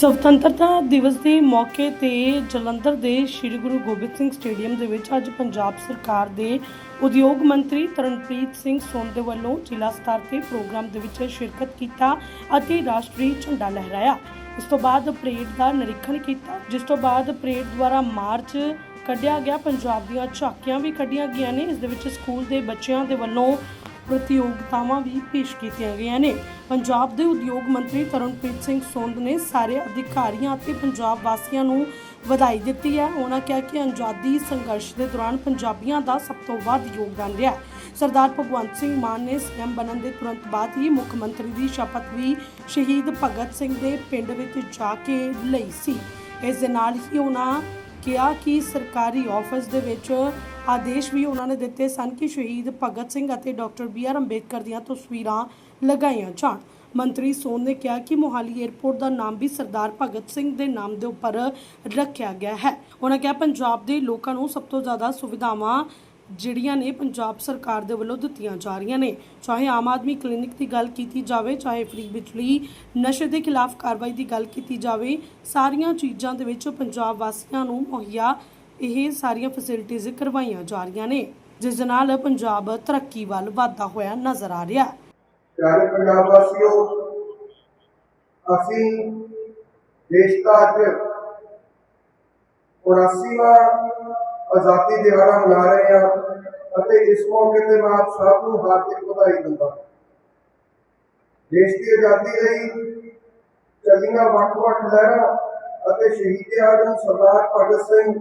ਸੁਤੰਤਰਤਾ ਦਿਵਸ ਦੇ ਮੌਕੇ ਤੇ ਜਲੰਧਰ ਦੇ ਸ੍ਰੀ ਗੁਰੂ ਗੋਬਿੰਦ ਸਿੰਘ ਸਟੇਡੀਅਮ ਦੇ ਵਿੱਚ ਅੱਜ ਪੰਜਾਬ ਸਰਕਾਰ ਦੇ ਉਦਯੋਗ ਮੰਤਰੀ ਤਰਨਪ੍ਰੀਤ ਸਿੰਘ ਸੋਨ ਦੇ ਵੱਲੋਂ ਜ਼ਿਲ੍ਹਾ ਸਤਰ ਤੇ ਪ੍ਰੋਗਰਾਮ ਦੇ ਵਿੱਚ ਸ਼ਿਰਕਤ ਕੀਤਾ ਅਤੇ ਰਾਸ਼ਟਰੀ ਝੰਡਾ ਲਹਿਰਾਇਆ। ਇਸ ਤੋਂ ਬਾਅਦ ਪਰੇਡ ਦਾ ਨਿਰੀਖਣ ਕੀਤਾ, ਜਿਸ ਤੋਂ ਬਾਅਦ ਪਰੇਡ ਦੁਆਰਾ ਮਾਰਚ ਕੱਢਿਆ ਗਿਆ। ਪੰਜਾਬ ਦੀਆਂ ਝਾਕੀਆਂ ਵੀ ਕੱਢੀਆਂ ਗਈਆਂ ਨੇ। ਇਸ ਦੇ ਵਿੱਚ ਸਕੂਲ ਦੇ ਬੱਚਿਆਂ ਦੇ ਵੱਲੋਂ ਪ੍ਰਤੀਯੋਗਤਾਵਾਂ ਵੀ ਪੇਸ਼ ਕੀਤੀਆਂ ਗਈਆਂ ਨੇ। ਪੰਜਾਬ ਦੇ ਉਦਯੋਗ ਮੰਤਰੀ ਤਰਨਪ੍ਰੀਤ ਸਿੰਘ ਸੋਂਦ ਨੇ ਸਾਰੇ ਅਧਿਕਾਰੀਆਂ ਅਤੇ ਪੰਜਾਬ ਵਾਸੀਆਂ ਨੂੰ ਵਧਾਈ ਦਿੱਤੀ ਹੈ। ਉਹਨਾਂ ਕਿਹਾ ਕਿ ਆਜ਼ਾਦੀ ਸੰਘਰਸ਼ ਦੇ ਦੌਰਾਨ ਪੰਜਾਬੀਆਂ ਦਾ ਸਭ ਤੋਂ ਵੱਧ ਯੋਗਦਾਨ ਰਿਹਾ ਸਰਦਾਰ ਭਗਵੰਤ ਸਿੰਘ ਮਾਨ ਨੇ ਸੀਐਮ ਬਣਨ ਦੇ ਤੁਰੰਤ ਬਾਅਦ ਹੀ ਮੁੱਖ ਮੰਤਰੀ ਦੀ ਸ਼ਪਥ ਵੀ ਸ਼ਹੀਦ ਭਗਤ ਸਿੰਘ ਦੇ ਪਿੰਡ ਵਿੱਚ ਜਾ ਕੇ ਲਈ ਸੀ। ਇਸ ਦੇ ਨਾਲ ਹੀ ਉਹਨਾਂ ਕਿਹਾ ਕਿ ਸਰਕਾਰੀ ਆਫਿਸ ਦੇ ਵਿੱਚ ਆਦੇਸ਼ ਵੀ ਉਹਨਾਂ ਨੇ ਦਿੱਤੇ ਸਨ ਕਿ ਸ਼ਹੀਦ ਭਗਤ ਸਿੰਘ ਅਤੇ ਡਾਕਟਰ ਬੀ ਆਰ ਅੰਬੇਦਕਰ ਦੀਆਂ ਤਸਵੀਰਾਂ ਲਗਾਈਆਂ ਜਾਣ। ਮੰਤਰੀ ਸੋਨ ਨੇ ਕਿਹਾ ਕਿ ਮੋਹਾਲੀ 에ਅਰਪੋਰਟ ਦਾ ਨਾਮ ਵੀ ਸਰਦਾਰ ਭਗਤ ਸਿੰਘ ਦੇ ਨਾਮ ਦੇ ਉੱਪਰ ਰੱਖਿਆ ਗਿਆ ਹੈ। ਉਹਨਾਂ ਕਿਹਾ, ਪੰਜਾਬ ਦੇ ਲੋਕਾਂ ਨੂੰ ਸਭ ਤੋਂ ਜ਼ਿਆਦਾ ਸੁਵਿਧਾਵਾਂ ਜਿਹੜੀਆਂ ਨੇ ਪੰਜਾਬ ਸਰਕਾਰ ਦੇ ਵੱਲੋਂ ਦਿੱਤੀਆਂ ਜਾ ਰਹੀਆਂ ਨੇ। ਚਾਹੇ ਆਮ ਆਦਮੀ ਕਲੀਨਿਕ ਦੀ ਗੱਲ ਕੀਤੀ ਜਾਵੇ, ਚਾਹੇ ਫ੍ਰੀ ਬਿਜਲੀ, ਨਸ਼ੇ ਦੇ ਖਿਲਾਫ ਕਾਰਵਾਈ ਦੀ ਗੱਲ ਕੀਤੀ ਜਾਵੇ, ਸਾਰੀਆਂ ਚੀਜ਼ਾਂ ਦੇ ਵਿੱਚ ਪੰਜਾਬ ਵਾਸੀਆਂ ਨੂੰ ਮੁਹੱਈਆ ਇਹ ਸਾਰੀਆਂ ਫੈਸਿਲਿਟੀਆਂ ਕਰਵਾਈਆਂ ਜਾ ਰਹੀਆਂ ਨੇ, ਜਿਸ ਦੇ ਨਾਲ ਪੰਜਾਬ ਤਰੱਕੀ ਵੱਲ ਵਾਧਾ ਹੋਇਆ ਨਜ਼ਰ ਆ ਰਿਹਾ। ਹੈ ਪਿਆਰੇ ਪੰਜਾਬ ਵਾਸੀਓ, ਅਸੀਂ ਦੇਸ਼ ਦਾ ਅੱਜ 84ਵਾਂ ਆਜ਼ਾਦੀ ਦਿਹਾੜਾ ਮਨਾ ਰਹੇ ਹਾਂ ਅਤੇ ਇਸ ਮੌਕੇ ਤੇ ਮੈਂ ਆਪ ਸਭ ਨੂੰ ਹਾਰਦਿਕ ਵਧਾਈ ਦਿੰਦਾ ਦੇਸ਼ ਦੀ ਆਜ਼ਾਦੀ ਲਈ ਚੱਲੀਆਂ ਵੱਖ-ਵੱਖ ਲਹਿਰਾਂ ਅਤੇ ਸ਼ਹੀਦ ਆਜ਼ਮ ਸਰਦਾਰ ਭਗਤ ਸਿੰਘ,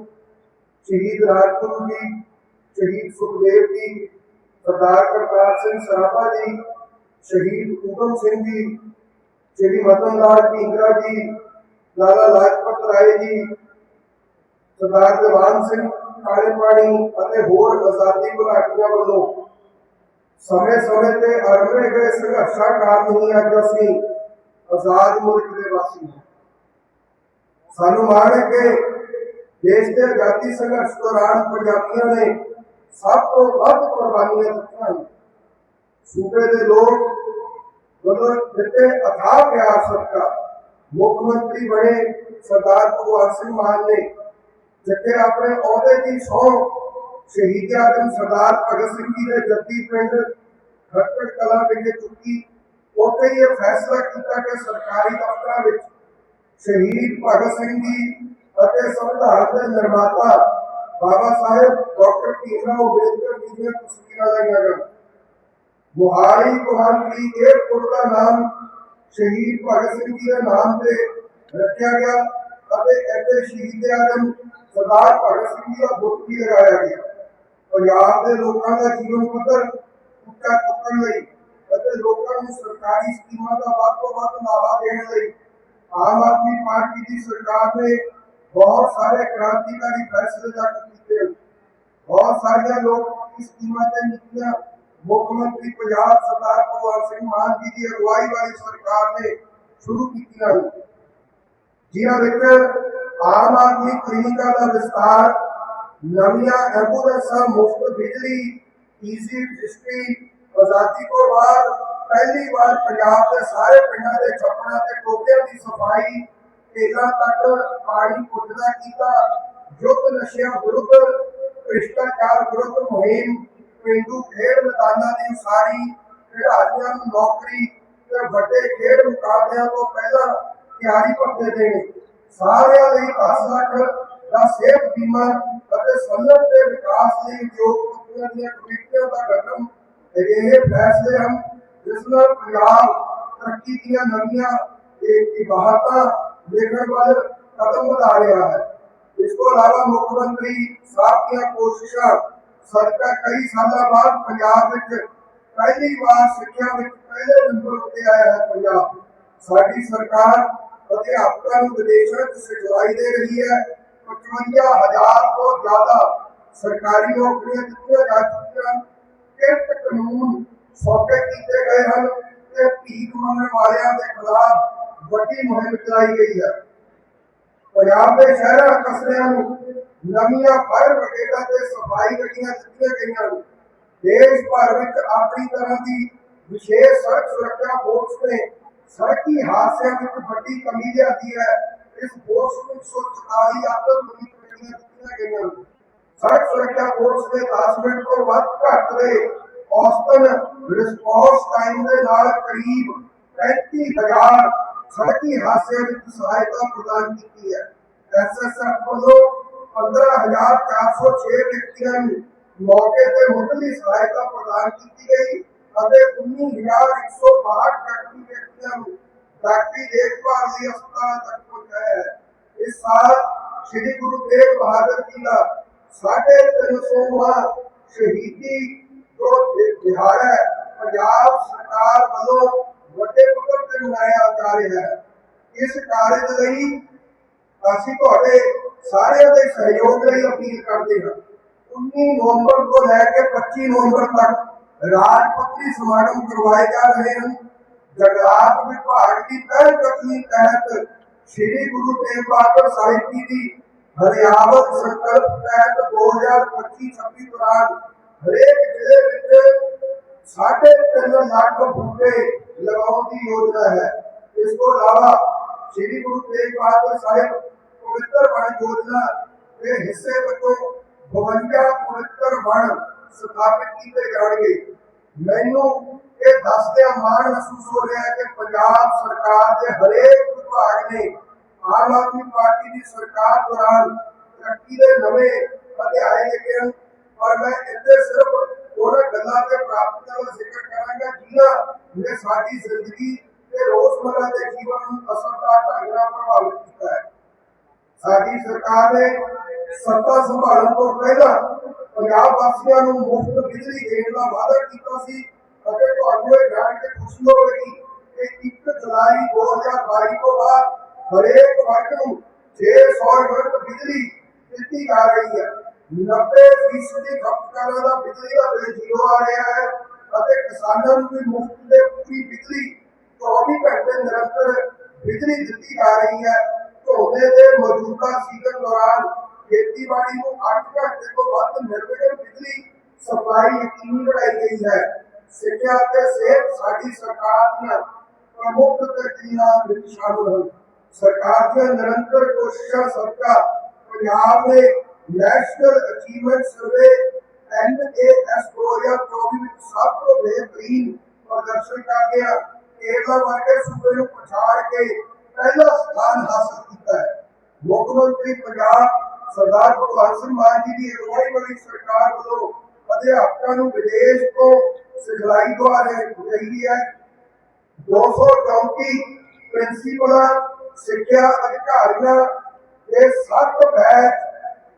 ਸ਼ਹੀਦ ਰਾਜਗੁਰੂ ਜੀ, ਸ਼ਹੀਦ ਸੁਖਦੇਵ ਜੀ, ਸਰਦਾਰ ਕਰਤਾਰ ਸਿੰਘ ਸਰਾਭਾ ਜੀ, ਸ਼ਹੀਦ ਊਧਮ ਸਿੰਘ ਜੀ, ਸ਼੍ਰੀ ਮਦਨ ਲਾਲ ਢੀਂਗਰਾ ਜੀ, ਲਾਲਾ ਲਾਜਪਤ ਰਾਏ ਜੀ, ਸਰਦਾਰ ਦੀਵਾਨ ਸਿੰਘ ਕਾਲੇ ਪਾਣੀ ਅਤੇ ਹੋਰ ਆਜ਼ਾਦੀ ਘੁਲਾਟੀਆਂ ਵੱਲੋਂ ਸਮੇਂ-ਸਮੇਂ ਤੇ ਅਰੰਭੇ ਗਏ ਸੰਘਰਸ਼ਾਂ ਕਾਰਨ ਹੀ ਅੱਜ ਅਸੀਂ ਆਜ਼ਾਦ ਮੁਲਕ ਦੇ ਵਾਸੀ ਹਾਂ। ਸਾਨੂੰ ਮਾਣ ਹੈ ਕਿ ਦੇਸ਼ ਦੇ ਆਜ਼ਾਦੀ ਸੰਘਰਸ਼ ਦੌਰਾਨ ਪੰਜਾਬੀਆਂ ਨੇ ਸਭ ਤੋਂ ਵੱਧ ਕੁਰਬਾਨੀਆਂ ਦਿੱਤੀਆਂ ਸੂਬੇ ਦੇ ਲੋਕ ਵੱਲੋਂ ਦਿੱਤੇ ਅਥਾਹ ਪਿਆਰ ਸਦਕਾ ਮੁੱਖ ਮੰਤਰੀ ਬਣੇ ਸਰਦਾਰ ਭਗਵੰਤ ਸਿੰਘ ਮਾਨ ਨੇ ਜਿੱਥੇ ਆਪਣੇ ਅਹੁਦੇ ਦੀ ਸਹੁੰ ਸ਼ਹੀਦ ਆਜ਼ਮ ਸਰਦਾਰ ਭਗਤ ਸਿੰਘ ਜੀ ਦੇ ਜੱਦੀ ਪਿੰਡ ਖਟਕੜ ਕਲਾਂ ਵਿਖੇ ਚੁੱਕੀ। ਉੱਥੇ ਹੀ ਇਹ ਫੈਸਲਾ ਕੀਤਾ ਕਿ ਸਰਕਾਰੀ ਦਫ਼ਤਰਾਂ ਵਿੱਚ ਸ਼ਹੀਦ ਭਗਤ ਸਿੰਘ ਜੀ ਅਤੇ ਸੰਵਿਧਾਨ ਦੇ ਨਿਰਮਾਤਾ ਬਾਬਾ ਸਾਹਿਬ ਡਾਕਟਰ ਭੀਮਰਾਓ ਅੰਬੇਦਕਰ ਜੀ ਦੀਆਂ ਤਸਵੀਰਾਂ ਲਾਈਆਂ ਜਾਣ ਮੁਹਾਲੀ ਕੁਹਾਲੀ ਏਅਰਪੋਰਟ ਦਾ ਨਾਮ ਸ਼ਹੀਦ ਭਗਤ ਸਿੰਘ ਜੀ ਦੇ ਨਾਮ ਤੇ ਰੱਖਿਆ ਗਿਆ। ਅਤੇ ਇੱਥੇ ਸ਼ਹੀਦ ਆਜ਼ਮ ਸਰਦਾਰ ਭਗਤ ਸਿੰਘ ਜੀ ਦਾ ਬੁੱਤ ਵੀ ਲਗਾਇਆ ਗਿਆ ਪੰਜਾਬ ਦੇ ਲੋਕਾਂ ਦਾ ਜੀਵਨ ਪੱਧਰ ਉੱਚਾ ਚੁੱਕਣ ਲਈ ਅਤੇ ਲੋਕਾਂ ਨੂੰ ਸਰਕਾਰੀ ਸਕੀਮਾਂ ਦਾ ਵੱਧ ਤੋਂ ਵੱਧ ਲਾਭਾ ਦੇਣ ਲਈ ਆਮ ਆਦਮੀ ਪਾਰਟੀ ਦੀ ਸਰਕਾਰ ਨੇ ਬਹੁਤ ਸਾਰੇ ਕ੍ਰਾਂਤੀਕਾਰੀ ਫੈਸਲੇ ਜਾਰੀ ਕੀਤੇ ਹਨ ਬਹੁਤ ਸਾਰੀਆਂ ਲੋਕ ਇਸ ਸਕੀਮਾਂ ਤੇ ਨੀਤੀਆਂ ਮੁੱਖ ਮੰਤਰੀ ਪੰਜਾਬ ਸਰਦਾਰ ਭਗਵੰਤ ਸਿੰਘ ਮਾਨ ਜੀ ਦੀ ਅਗਵਾਈ ਵਾਲੀ ਸਰਕਾਰ ਨੇ ਸ਼ੁਰੂ ਕੀਤੀਆਂ ਹਨ ਜਿਨ੍ਹਾਂ ਵਿੱਚ ਆਮ ਆਦਮੀ ਕਲੀਨਿਕਾਂ ਦਾ ਵਿਸਤਾਰ ਨਵੀਆਂ ਐਂਬੂਲੈਂਸਾਂ ਮੁਫਤ ਬਿਜਲੀ, ਈਜ਼ੀ ਰਜਿਸਟਰੀ, ਆਜ਼ਾਦੀ ਤੋਂ ਬਾਅਦ ਪਹਿਲੀ ਵਾਰ ਪੰਜਾਬ ਦੇ ਸਾਰੇ ਪਿੰਡਾਂ ਦੇ ਛੱਪੜਾਂ ਤੇ ਟੋਬਿਆਂ ਦੀ ਸਫ਼ਾਈ, ਤੇਲਾਂ ਤੱਕ ਪਾਣੀ ਪੁੱਜਦਾ ਕੀਤਾ, ਯੁੱਧ ਨਸ਼ਿਆਂ ਵਿਰੁੱਧ, ਭ੍ਰਿਸ਼ਟਾਚਾਰ ਵਿਰੁੱਧ ਮੁਹਿੰਮ, ਪਿੰਡੂ ਖੇਡ ਮੈਦਾਨਾਂ ਦੀ ਉਸਾਰੀ, ਖਿਡਾਰੀਆਂ ਨੂੰ ਨੌਕਰੀ ਤੇ ਵੱਡੇ ਖੇਡ ਮੁਕਾਬਲਿਆਂ ਤੋਂ ਪਹਿਲਾਂ ਤਿਆਰੀ ਭੱਜੇ ਦੇਣੇ ਸਾਰਿਆਂ ਲਈ 10 ਲੱਖ ਦਾ ਸਿਹਤ ਬੀਮਾ ਅਤੇ ਸਨਅਤ ਦੇ ਵਿਕਾਸ ਲਈ ਉਦਯੋਗਪਤੀਆਂ ਦੀਆਂ ਕਮੇਟੀਆਂ ਦਾ ਗਠਨ ਇਹ ਫੈਸਲੇ ਹਨ, ਜਿਸ ਨਾਲ ਪੰਜਾਬ ਤਰੱਕੀ ਦੀਆਂ ਨਵੀਆਂ ਇਹ ਦੇਖਣ ਵੱਲ ਕਦਮ ਵਧਾ ਰਿਹਾ ਹੈ। ਇਸ ਤੋਂ ਇਲਾਵਾ ਮੁੱਖ ਮੰਤਰੀ ਸਾਹਿਬ ਦੀਆਂ ਕੋਸ਼ਿਸ਼ਾਂ ਸਦਕਾ ਕਈ ਸਾਲਾਂ ਬਾਅਦ ਪੰਜਾਬ ਵਿੱਚ ਪਹਿਲੀ ਵਾਰ ਸਿੱਖਿਆ ਵਿੱਚ ਪਹਿਲੇ ਨੰਬਰ ਉੱਤੇ ਆਇਆ ਹੈ ਪੰਜਾਬ। ਸਾਡੀ ਸਰਕਾਰ ਅਧਿਆਪਕਾਂ ਨੂੰ ਵਿਦੇਸ਼ਾਂ ਵਿੱਚ ਸਿਖਲਾਈ ਦੇ ਰਹੀ ਹੈ 55000 ਤੋਂ ਜ਼ਿਆਦਾ ਸਰਕਾਰੀ ਨੌਕਰੀਆਂ ਦਿੱਤੀਆਂ ਜਾ ਚੁੱਕੀਆਂ ਕਿਰਤ ਕਾਨੂੰਨ ਸੌਕੇ ਕੀਤੇ ਗਏ ਹਨ ਤੇ ਭੀਖ ਮੰਗਣ ਵਾਲਿਆਂ ਦੇ ਖਿਲਾਫ ਵੱਡੀ ਮੁਹਿੰਮ ਚਲਾਈ ਗਈ ਹੈ। ਪੰਜਾਬ ਦੇ ਸ਼ਹਿਰਾਂ ਕਸਬਿਆਂ ਨੂੰ ਨਵੀਆਂ ਫਾਇਰ ਬ੍ਰਿਗੇਡਾਂ ਤੇ ਸਫ਼ਾਈ ਗੱਡੀਆਂ ਦਿੱਤੀਆਂ ਗਈਆਂ ਹਨ। ਦੇਸ਼ ਭਰ ਵਿੱਚ ਆਪਣੀ ਤਰ੍ਹਾਂ ਦੀ ਵਿਸ਼ੇਸ਼ ਸੜਕ ਸੁਰੱਖਿਆ ਫੋਰਸ ਨੇ ਸੜਕੀ ਹਾਦਸਿਆਂ ਵਿੱਚ ਵੱਡੀ ਕਮੀ ਲਿਆਦੀ ਹੈ। ਇਸ ਫੋਰਸ ਨੂੰ 144 ਆਤਮ ਮਿਲੀ ਟ੍ਰੇਨਿੰਗਾਂ ਦਿੱਤੀਆਂ ਗਈਆਂ ਸੜਕ ਸੁਰੱਖਿਆ ਫੋਰਸ ਦੇ 10 ਮਿੰਟ ਤੋਂ ਵੱਧ ਘੱਟ ਦੇ ਔਸਤਨ ਰਿਸਪੌਂਸ ਟਾਈਮ ਦੇ ਨਾਲ ਕਰੀਬ 35000 ਸੜਕੀ ਹਾਦਸਿਆਂ ਵਿੱਚ ਸਹਾਇਤਾ ਪ੍ਰਦਾਨ ਕੀਤੀ ਹੈ। ਐਸਐਸਐਫ ਵੱਲੋਂ 15406 ਵਿਅਕਤੀਆਂ ਨੂੰ ਮੌਕੇ ਤੇ ਮੁੱਢਲੀ ਸਹਾਇਤਾ ਪ੍ਰਦਾਨ ਕੀਤੀ ਗਈ। ਅਤੇ 19162 ਡਾਕਟਰੀ ਵਿਅਕਤੀਆਂ ਨੂੰ ਡਾਕਟਰੀ ਦੇਖਭਾਲ ਲਈ ਹਸਪਤਾਲ ਤੱਕ ਪਹੁੰਚਾਇਆ ਹੈ ਇਸ ਸਾਲ ਸ੍ਰੀ ਗੁਰੂ ਤੇਗ ਬਹਾਦਰ ਜੀ ਦਾ ਸਾਢੇ ਤਿੰਨ ਸੌਵਾਂ ਸ਼ਹੀਦੀ ਜੋ ਦਿ- ਦਿਹਾੜਾ ਹੈ ਪੰਜਾਬ ਸਰਕਾਰ ਵੱਲੋਂ ਵੱਡੇ ਪੱਧਰ ਤੇ ਮਨਾਇਆ ਜਾ ਰਿਹਾ ਹੈ ਇਸ ਕਾਰਜ ਲਈ ਅਸੀਂ ਤੁਹਾਡੇ ਸਾਰਿਆਂ ਦੇ ਸਹਿਯੋਗ ਲਈ ਅਪੀਲ ਕਰਦੇ ਹਾਂ 19 ਨਵੰਬਰ ਤੋਂ ਲੈ ਕੇ 25 ਨਵੰਬਰ ਤੱਕ ਰਾਜ ਪੱਧਰੀ ਸਮਾਗਮ ਕਰਵਾਏ ਜਾ ਰਹੇ ਹਨ। ਜਗਰਾਤ ਵਿਭਾਗ ਦੀ ਪਹਿਲ ਕਦਮੀ ਤਹਿਤ ਸ੍ਰੀ ਗੁਰੂ ਤੇਗ ਬਹਾਦਰ ਸਾਹਿਬ ਜੀ ਦੀ ਹਰਿਆਵਤ ਸੰਕਲਪ ਤਹਿਤ 2025-26 ਦੌਰਾਨ ਹਰੇਕ ਜ਼ਿਲ੍ਹੇ ਵਿੱਚ ਸਾਢੇ ਤਿੰਨ ਲੱਖ ਬੂਟੇ ਲਗਾਉਣ ਦੀ ਯੋਜਨਾ ਹੈ। ਇਸ ਤੋਂ ਇਲਾਵਾ ਸ੍ਰੀ ਗੁਰੂ ਤੇਗ ਬਹਾਦਰ ਸਾਹਿਬ ਪਵਿੱਤਰ ਵਣ ਯੋਜਨਾ ਦੇ ਹਿੱਸੇ ਵਜੋਂ 52 ਪਵਿੱਤਰ ਵਣ ਸਥਾਪਿਤ ਕੀਤੇ ਜਾਣਗੇ। ਮੈਨੂੰ ਇਹ ਦੱਸਦਿਆਂ ਮਾਣ ਮਹਿਸੂਸ ਹੋ ਰਿਹਾ ਹੈ ਕਿ ਪੰਜਾਬ ਸਰਕਾਰ ਦੇ ਹਰੇਕ ਵਿਭਾਗ ਨੇ ਆਮ ਆਦਮੀ ਪਾਰਟੀ ਦੀ ਸਰਕਾਰ ਦੌਰਾਨ ਤਰੱਕੀ ਦੇ ਨਵੇਂ ਅਧਿਆਏ ਲਿਖੇ ਹਨ। ਪਰ ਮੈਂ ਇੱਥੇ ਸਿਰਫ ਉਹਨਾਂ ਗੱਲਾਂ ਤੇ ਪ੍ਰਾਪਤੀਆਂ ਦਾ ਜ਼ਿਕਰ ਕਰਾਂਗਾ ਜਿਨ੍ਹਾਂ ਨੇ ਸਾਡੀ ਜ਼ਿੰਦਗੀ ਤੇ ਰੋਜ਼ਮਰਰਾ ਦੇ ਜੀਵਨ ਨੂੰ ਅਸਰਦਾਰ ਢੰਗ ਨਾਲ ਪ੍ਰਭਾਵਿਤ ਕੀਤਾ ਹੈ। ਸਾਡੀ ਸਰਕਾਰ ਨੇ ਸੱਤਾ ਸੰਭਾਲਣ ਤੋਂ ਪਹਿਲਾਂ ਪੰਜਾਬ ਵਾਸੀਆਂ ਨੂੰ ਮੁਫਤ ਬਿਜਲੀ ਦੇਣ ਦਾ ਵਾਅਦਾ ਕੀਤਾ ਸੀ ਅਤੇ ਤੁਹਾਨੂੰ ਇਹ ਜਾਣ ਕੇ ਖੁਸ਼ੀ ਹੋਵੇਗੀ ਕਿ 1 ਜੁਲਾਈ 2022 ਤੋਂ ਬਾਅਦ ਹਰੇਕ ਵਰਗ ਨੂੰ 600 ਯੂਨਿਟ ਬਿਜਲੀ ਦਿੱਤੀ ਜਾ ਰਹੀ ਹੈ। 90 ਫੀਸਦੀ ਖਪਤਕਾਰਾਂ ਦਾ ਬਿਜਲੀ ਦਾ ਬਿੱਲ ਜ਼ੀਰੋ ਆ ਰਿਹਾ ਹੈ ਅਤੇ ਕਿਸਾਨਾਂ ਨੂੰ ਵੀ ਮੁਫਤ ਦੇ ਪੂਰੀ ਬਿਜਲੀ 24 ਘੰਟੇ ਨਿਰੰਤਰ ਬਿਜਲੀ ਦਿੱਤੀ ਜਾ ਰਹੀ ਹੈ। ਝੋਨੇ ਦੇ ਮੌਜੂਦਾ ਸੀਜ਼ਨ ਦੌਰਾਨ ਖੇਤੀਬਾੜੀ ਨੂੰ 8 ਘੰਟੇ ਤੋਂ ਵੱਧ ਨਿਰਵਿਘਨ ਬਿਜਲੀ ਸਪਲਾਈ ਯਕੀਨੀ ਬਣਾਈ ਗਈ ਹੈ। ਸਿੱਖਿਆ ਅਤੇ ਸਿਹਤ ਸਾਡੀ ਸਰਕਾਰ ਦੀਆਂ ਪ੍ਰਮੁੱਖ ਤਰਜੀਹਾਂ ਵਿੱਚ ਸ਼ਾਮਲ ਹਨ। ਸਰਕਾਰ ਦੀਆਂ ਨਿਰੰਤਰ ਕੋਸ਼ਿਸ਼ਾਂ ਸਦਕਾ ਪੰਜਾਬ ਨੇ ਨੈਸ਼ਨਲ ਅਚੀਵਮੈਂਟ ਸਰਵੇ ਐਨਏਐਸ 2024 ਵਿੱਚ ਸਭ ਤੋਂ ਬਿਹਤਰੀਨ ਪ੍ਰਦਰਸ਼ਨ ਕਰਕੇ ਕੇਰਲਾ ਵਰਗੇ ਸੂਬੇ ਨੂੰ ਪਛਾੜ ਕੇ ਪਹਿਲਾ ਸਥਾਨ ਹਾਸਲ ਕੀਤਾ ਹੈ। ਮੁੱਖ ਮੰਤਰੀ ਪੰਜਾਬ ਸਰਦਾਰ ਭਗਵੰਤ ਸਿੰਘ ਮਾਨ ਜੀ ਦੀ ਅਗਵਾਈ ਵਾਲੀ ਸਰਕਾਰ ਵੱਲੋਂ ਅਧਿਆਪਕਾਂ ਨੂੰ ਵਿਦੇਸ਼ ਤੋਂ ਸਿਖਲਾਈ ਦੁਆਰੇ ਰਹੀ ਹੈ। 234 ਪ੍ਰਿੰਸੀਪਲਾਂ, ਸਿੱਖਿਆ ਅਧਿਕਾਰੀਆਂ ਦੇ 7 ਬੈਚ,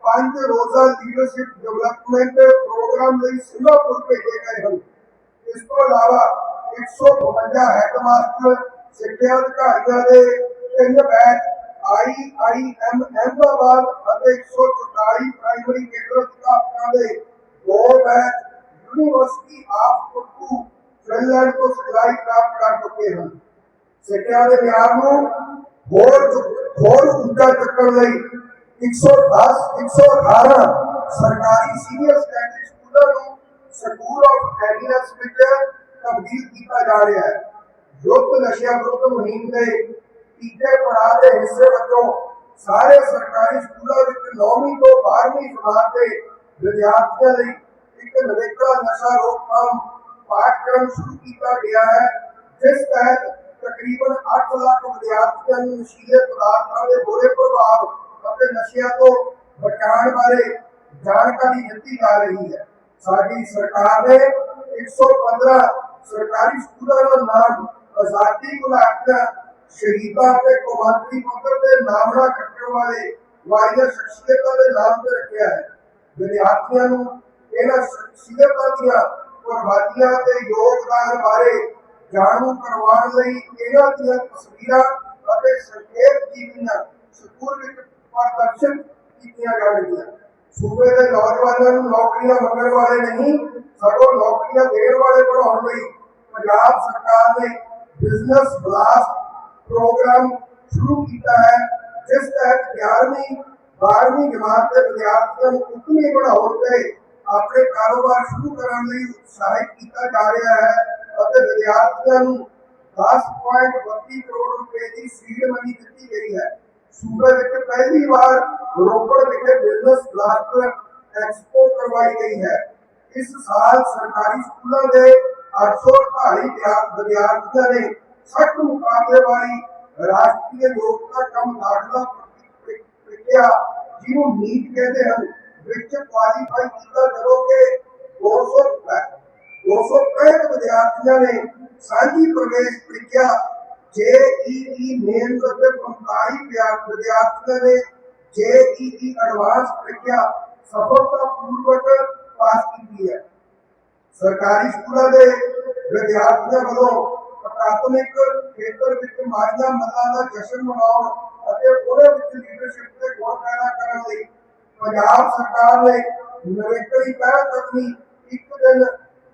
ਪੰਜ ਰੋਜ਼ਾ ਲੀਡਰਸ਼ਿਪ ਡਿਵੈਲਪਮੈਂਟ ਪ੍ਰੋਗਰਾਮ ਲਈ ਸਿੰਗਾਪੁਰ ਭੇਜੇ ਗਏ ਹਨ। ਇਸ ਤੋਂ ਇਲਾਵਾ 152 ਹੈਡਮਾਸਟਰ ਸਿੱਖਿਆ ਅਧਿਕਾਰੀਆਂ ਦੇ ਤਿੰਨ ਬੈਚ ਆਈਆਈਐਮ ਅਹਿਮਦਾਬਾਦ ਅਤੇ 144 ਪ੍ਰਾਇਮਰੀ ਕੇਂਦਰ ਅਧਿਆਪਕਾਂ ਦੇ ਦੋ ਬੈਚ ਯੂਨੀਵਰਸਿਟੀ ਆਫ ਕੁੱਟੂ ਫਿਨਲੈਂਡ ਤੋਂ ਸਿਖਲਾਈ ਪ੍ਰਾਪਤ ਕਰ ਚੁੱਕੇ ਹਨ। ਸਿੱਖਿਆ ਦੇ ਮਿਆਰ ਨੂੰ ਹੋਰ ਹੋਰ ਉੱਚਾ ਚੱਕਣ ਲਈ 110 118 ਸਰਕਾਰੀ ਸੀਨੀਅਰ ਸੈਕੰਡਰੀ ਸਕੂਲਾਂ ਨੂੰ ਸਕੂਲ ਆਫ ਐਮੀਨੈਂਸ ਵਿੱਚ ਤਬਦੀਲ ਕੀਤਾ ਜਾ ਰਿਹਾ ਹੈ। ਯੁੱਧ ਨਸ਼ਿਆਂ ਵਿਰੁੱਧ ਮੁਹਿੰਮ ਦੇ ਤੀਜੇ ਪੜਾਅ ਦੇ ਹਿੱਸੇ ਵਜੋਂ ਸਾਰੇ ਸਰਕਾਰੀ ਸਕੂਲਾਂ ਵਿੱਚ 9ਵੀਂ ਤੋਂ 12ਵੀਂ ਜਮਾਤ ਦੇ ਵਿਦਿਆਰਥੀਆਂ ਲਈ ਇੱਕ ਨਵੇਕਲਾ ਨਸ਼ਾ ਰੋਕਥਾਮ ਪਾਠਕ੍ਰਮ ਸ਼ੁਰੂ ਕੀਤਾ ਗਿਆ ਹੈ ਜਿਸ ਤਹਿਤ ਤਕਰੀਬਨ 8 ਲੱਖ ਵਿਦਿਆਰਥੀਆਂ ਨੂੰ ਨਸ਼ੀਲੇ ਪਦਾਰਥਾਂ ਦੇ ਬੁਰੇ ਪ੍ਰਭਾਵ ਅਤੇ ਨਸ਼ਿਆਂ ਤੋਂ ਬਚਾਉਣ ਬਾਰੇ ਜਾਣਕਾਰੀ ਦਿੱਤੀ ਜਾ ਰਹੀ ਹੈ ਸਾਡੀ ਸਰਕਾਰ ਨੇ 115 ਸਰਕਾਰੀ ਸਕੂਲਾਂ ਦਾ ਨਾਮ ਆਜ਼ਾਦੀ ਘੁਲਾਟੀਆਂ ਸ਼ਹੀਦਾਂ ਤੇ ਕੌਮਾਂਤਰੀ ਪੱਧਰ ਤੇ ਨਾਮਣਾ ਕੱਟਣ ਵਾਲੇ ਵਾਰੀਆਂ ਸ਼ਖਸੀਅਤਾਂ ਦੇ ਨਾਮ ਤੇ ਰੱਖਿਆ ਹੈ। ਵਿਦਿਆਰਥੀਆਂ ਨੂੰ ਇਹਨਾਂ ਸ਼ਖਸੀਅਤਾਂ ਦੀਆਂ ਕੁਰਬਾਨੀਆਂ ਤੇ ਯੋਗਦਾਨ ਬਾਰੇ ਜਾਣੂ ਕਰਵਾਉਣ ਲਈ ਇਹਨਾਂ ਦੀਆਂ ਤਸਵੀਰਾਂ ਅਤੇ ਸੰਖੇਪ ਜੀਵਨੀਆਂ ਸਕੂਲ ਵਿੱਚ ਪ੍ਰਦਰਸ਼ਿਤ ਕੀਤੀਆਂ ਜਾਣਗੀਆਂ ਸੂਬੇ ਦੇ ਨੌਜਵਾਨਾਂ ਨੂੰ ਨੌਕਰੀਆਂ ਮੰਗਣ ਵਾਲੇ ਨਹੀਂ, ਸਗੋਂ ਨੌਕਰੀਆਂ ਦੇਣ ਵਾਲੇ ਬਣਾਉਣ ਲਈ ਪੰਜਾਬ ਸਰਕਾਰ ਨੇ ਬਿਜ਼ਨਸ ਬਲਾਸਟ ਪ੍ਰੋਗਰਾਮ ਸ਼ੁਰੂ ਕੀਤਾ ਹੈ, ਜਿਸ ਤਹਿਤ 11ਵੀਂ 12ਵੀਂ ਜਮਾਤ ਦੇ ਵਿਦਿਆਰਥੀਆਂ ਨੂੰ ਉਤਮੀ ਬਣਾਉਣ ਤੇ ਆਪਣੇ ਕਾਰੋਬਾਰ ਸ਼ੁਰੂ ਕਰਨ ਲਈ ਉਤਸ਼ਾਹਿਤ ਕੀਤਾ ਜਾ ਰਿਹਾ ਹੈ ਅਤੇ ਵਿਦਿਆਰਥੀਆਂ ਨੂੰ 10.32 ਕਰੋੜ ਰੁਪਏ ਦੀ ਸੀਡ ਮਨੀ ਦਿੱਤੀ ਗਈ ਹੈ। ਸੂਬੇ ਵਿੱਚ ਪਹਿਲੀ ਵਾਰ ਰੋਪੜ ਵਿਖੇ ਬਿਜ਼ਨਸ ਕਲਸਟਰ ਐਕਸਪੋ ਕਰਵਾਈ ਗਈ ਹੈ। ਇਸ ਸਾਲ ਸਰਕਾਰੀ ਸਕੂਲਾਂ ਦੇ 848 ਵਿਦਿਆ- ਵਿਦਿਆਰਥੀਆਂ ਨੇ ਸਖਤ ਮੁਕਾਬਲੇ ਵਾਲੀ ਰਾਸ਼ਟਰੀ ਯੋਗਤਾ ਕਮ ਦਾਖਲਾ ਪ੍ਰੀ- ਪ੍ਰੀਖਿਆ ਜਿਹਨੂੰ ਨੀਟ ਕਹਿੰਦੇ ਹਨ ਵਿੱਚ ਕੁਆਲੀਫਾਈ ਕੀਤਾ ਜਦੋਂ ਕਿ 200 265 ਵਿਦਿਆਰਥੀਆਂ ਨੇ ਸਾਂਝੀ ਪ੍ਰਵੇਸ਼ ਪ੍ਰੀਖਿਆ ਜੇਈਈ ਮੇਨਸ ਅਤੇ 45 ਵਿਦਿਆ- ਵਿਦਿਆਰਥੀਆਂ ਨੇ ਜੇਈਈ ਐਡਵਾਂਸ ਪ੍ਰੀਖਿਆ ਸਫਲਤਾਪੂਰਵਕ ਪਾਸ ਕੀਤੀ ਹੈ ਸਰਕਾਰੀ ਸਕੂਲਾਂ ਦੇ ਵਿਦਿਆਰਥੀਆਂ ਵੱਲੋਂ ਅਕਾਦਮਿਕ ਖੇਤਰ ਵਿੱਚ ਮਾਰੀਆਂ ਮੱਲਾਂ ਦਾ ਜਸ਼ਨ ਮਨਾਉਣ ਅਤੇ ਉਹਦੇ ਵਿੱਚ ਲੀਡਰਸ਼ਿਪ ਦੇ ਗੁਣ ਪੈਦਾ ਕਰਨ ਲਈ ਪੰਜਾਬ ਸਰਕਾਰ ਨੇ ਨਵੇਕਲੀ ਪਹਿਲ ਕਦਮੀ ਇੱਕ ਦਿਨ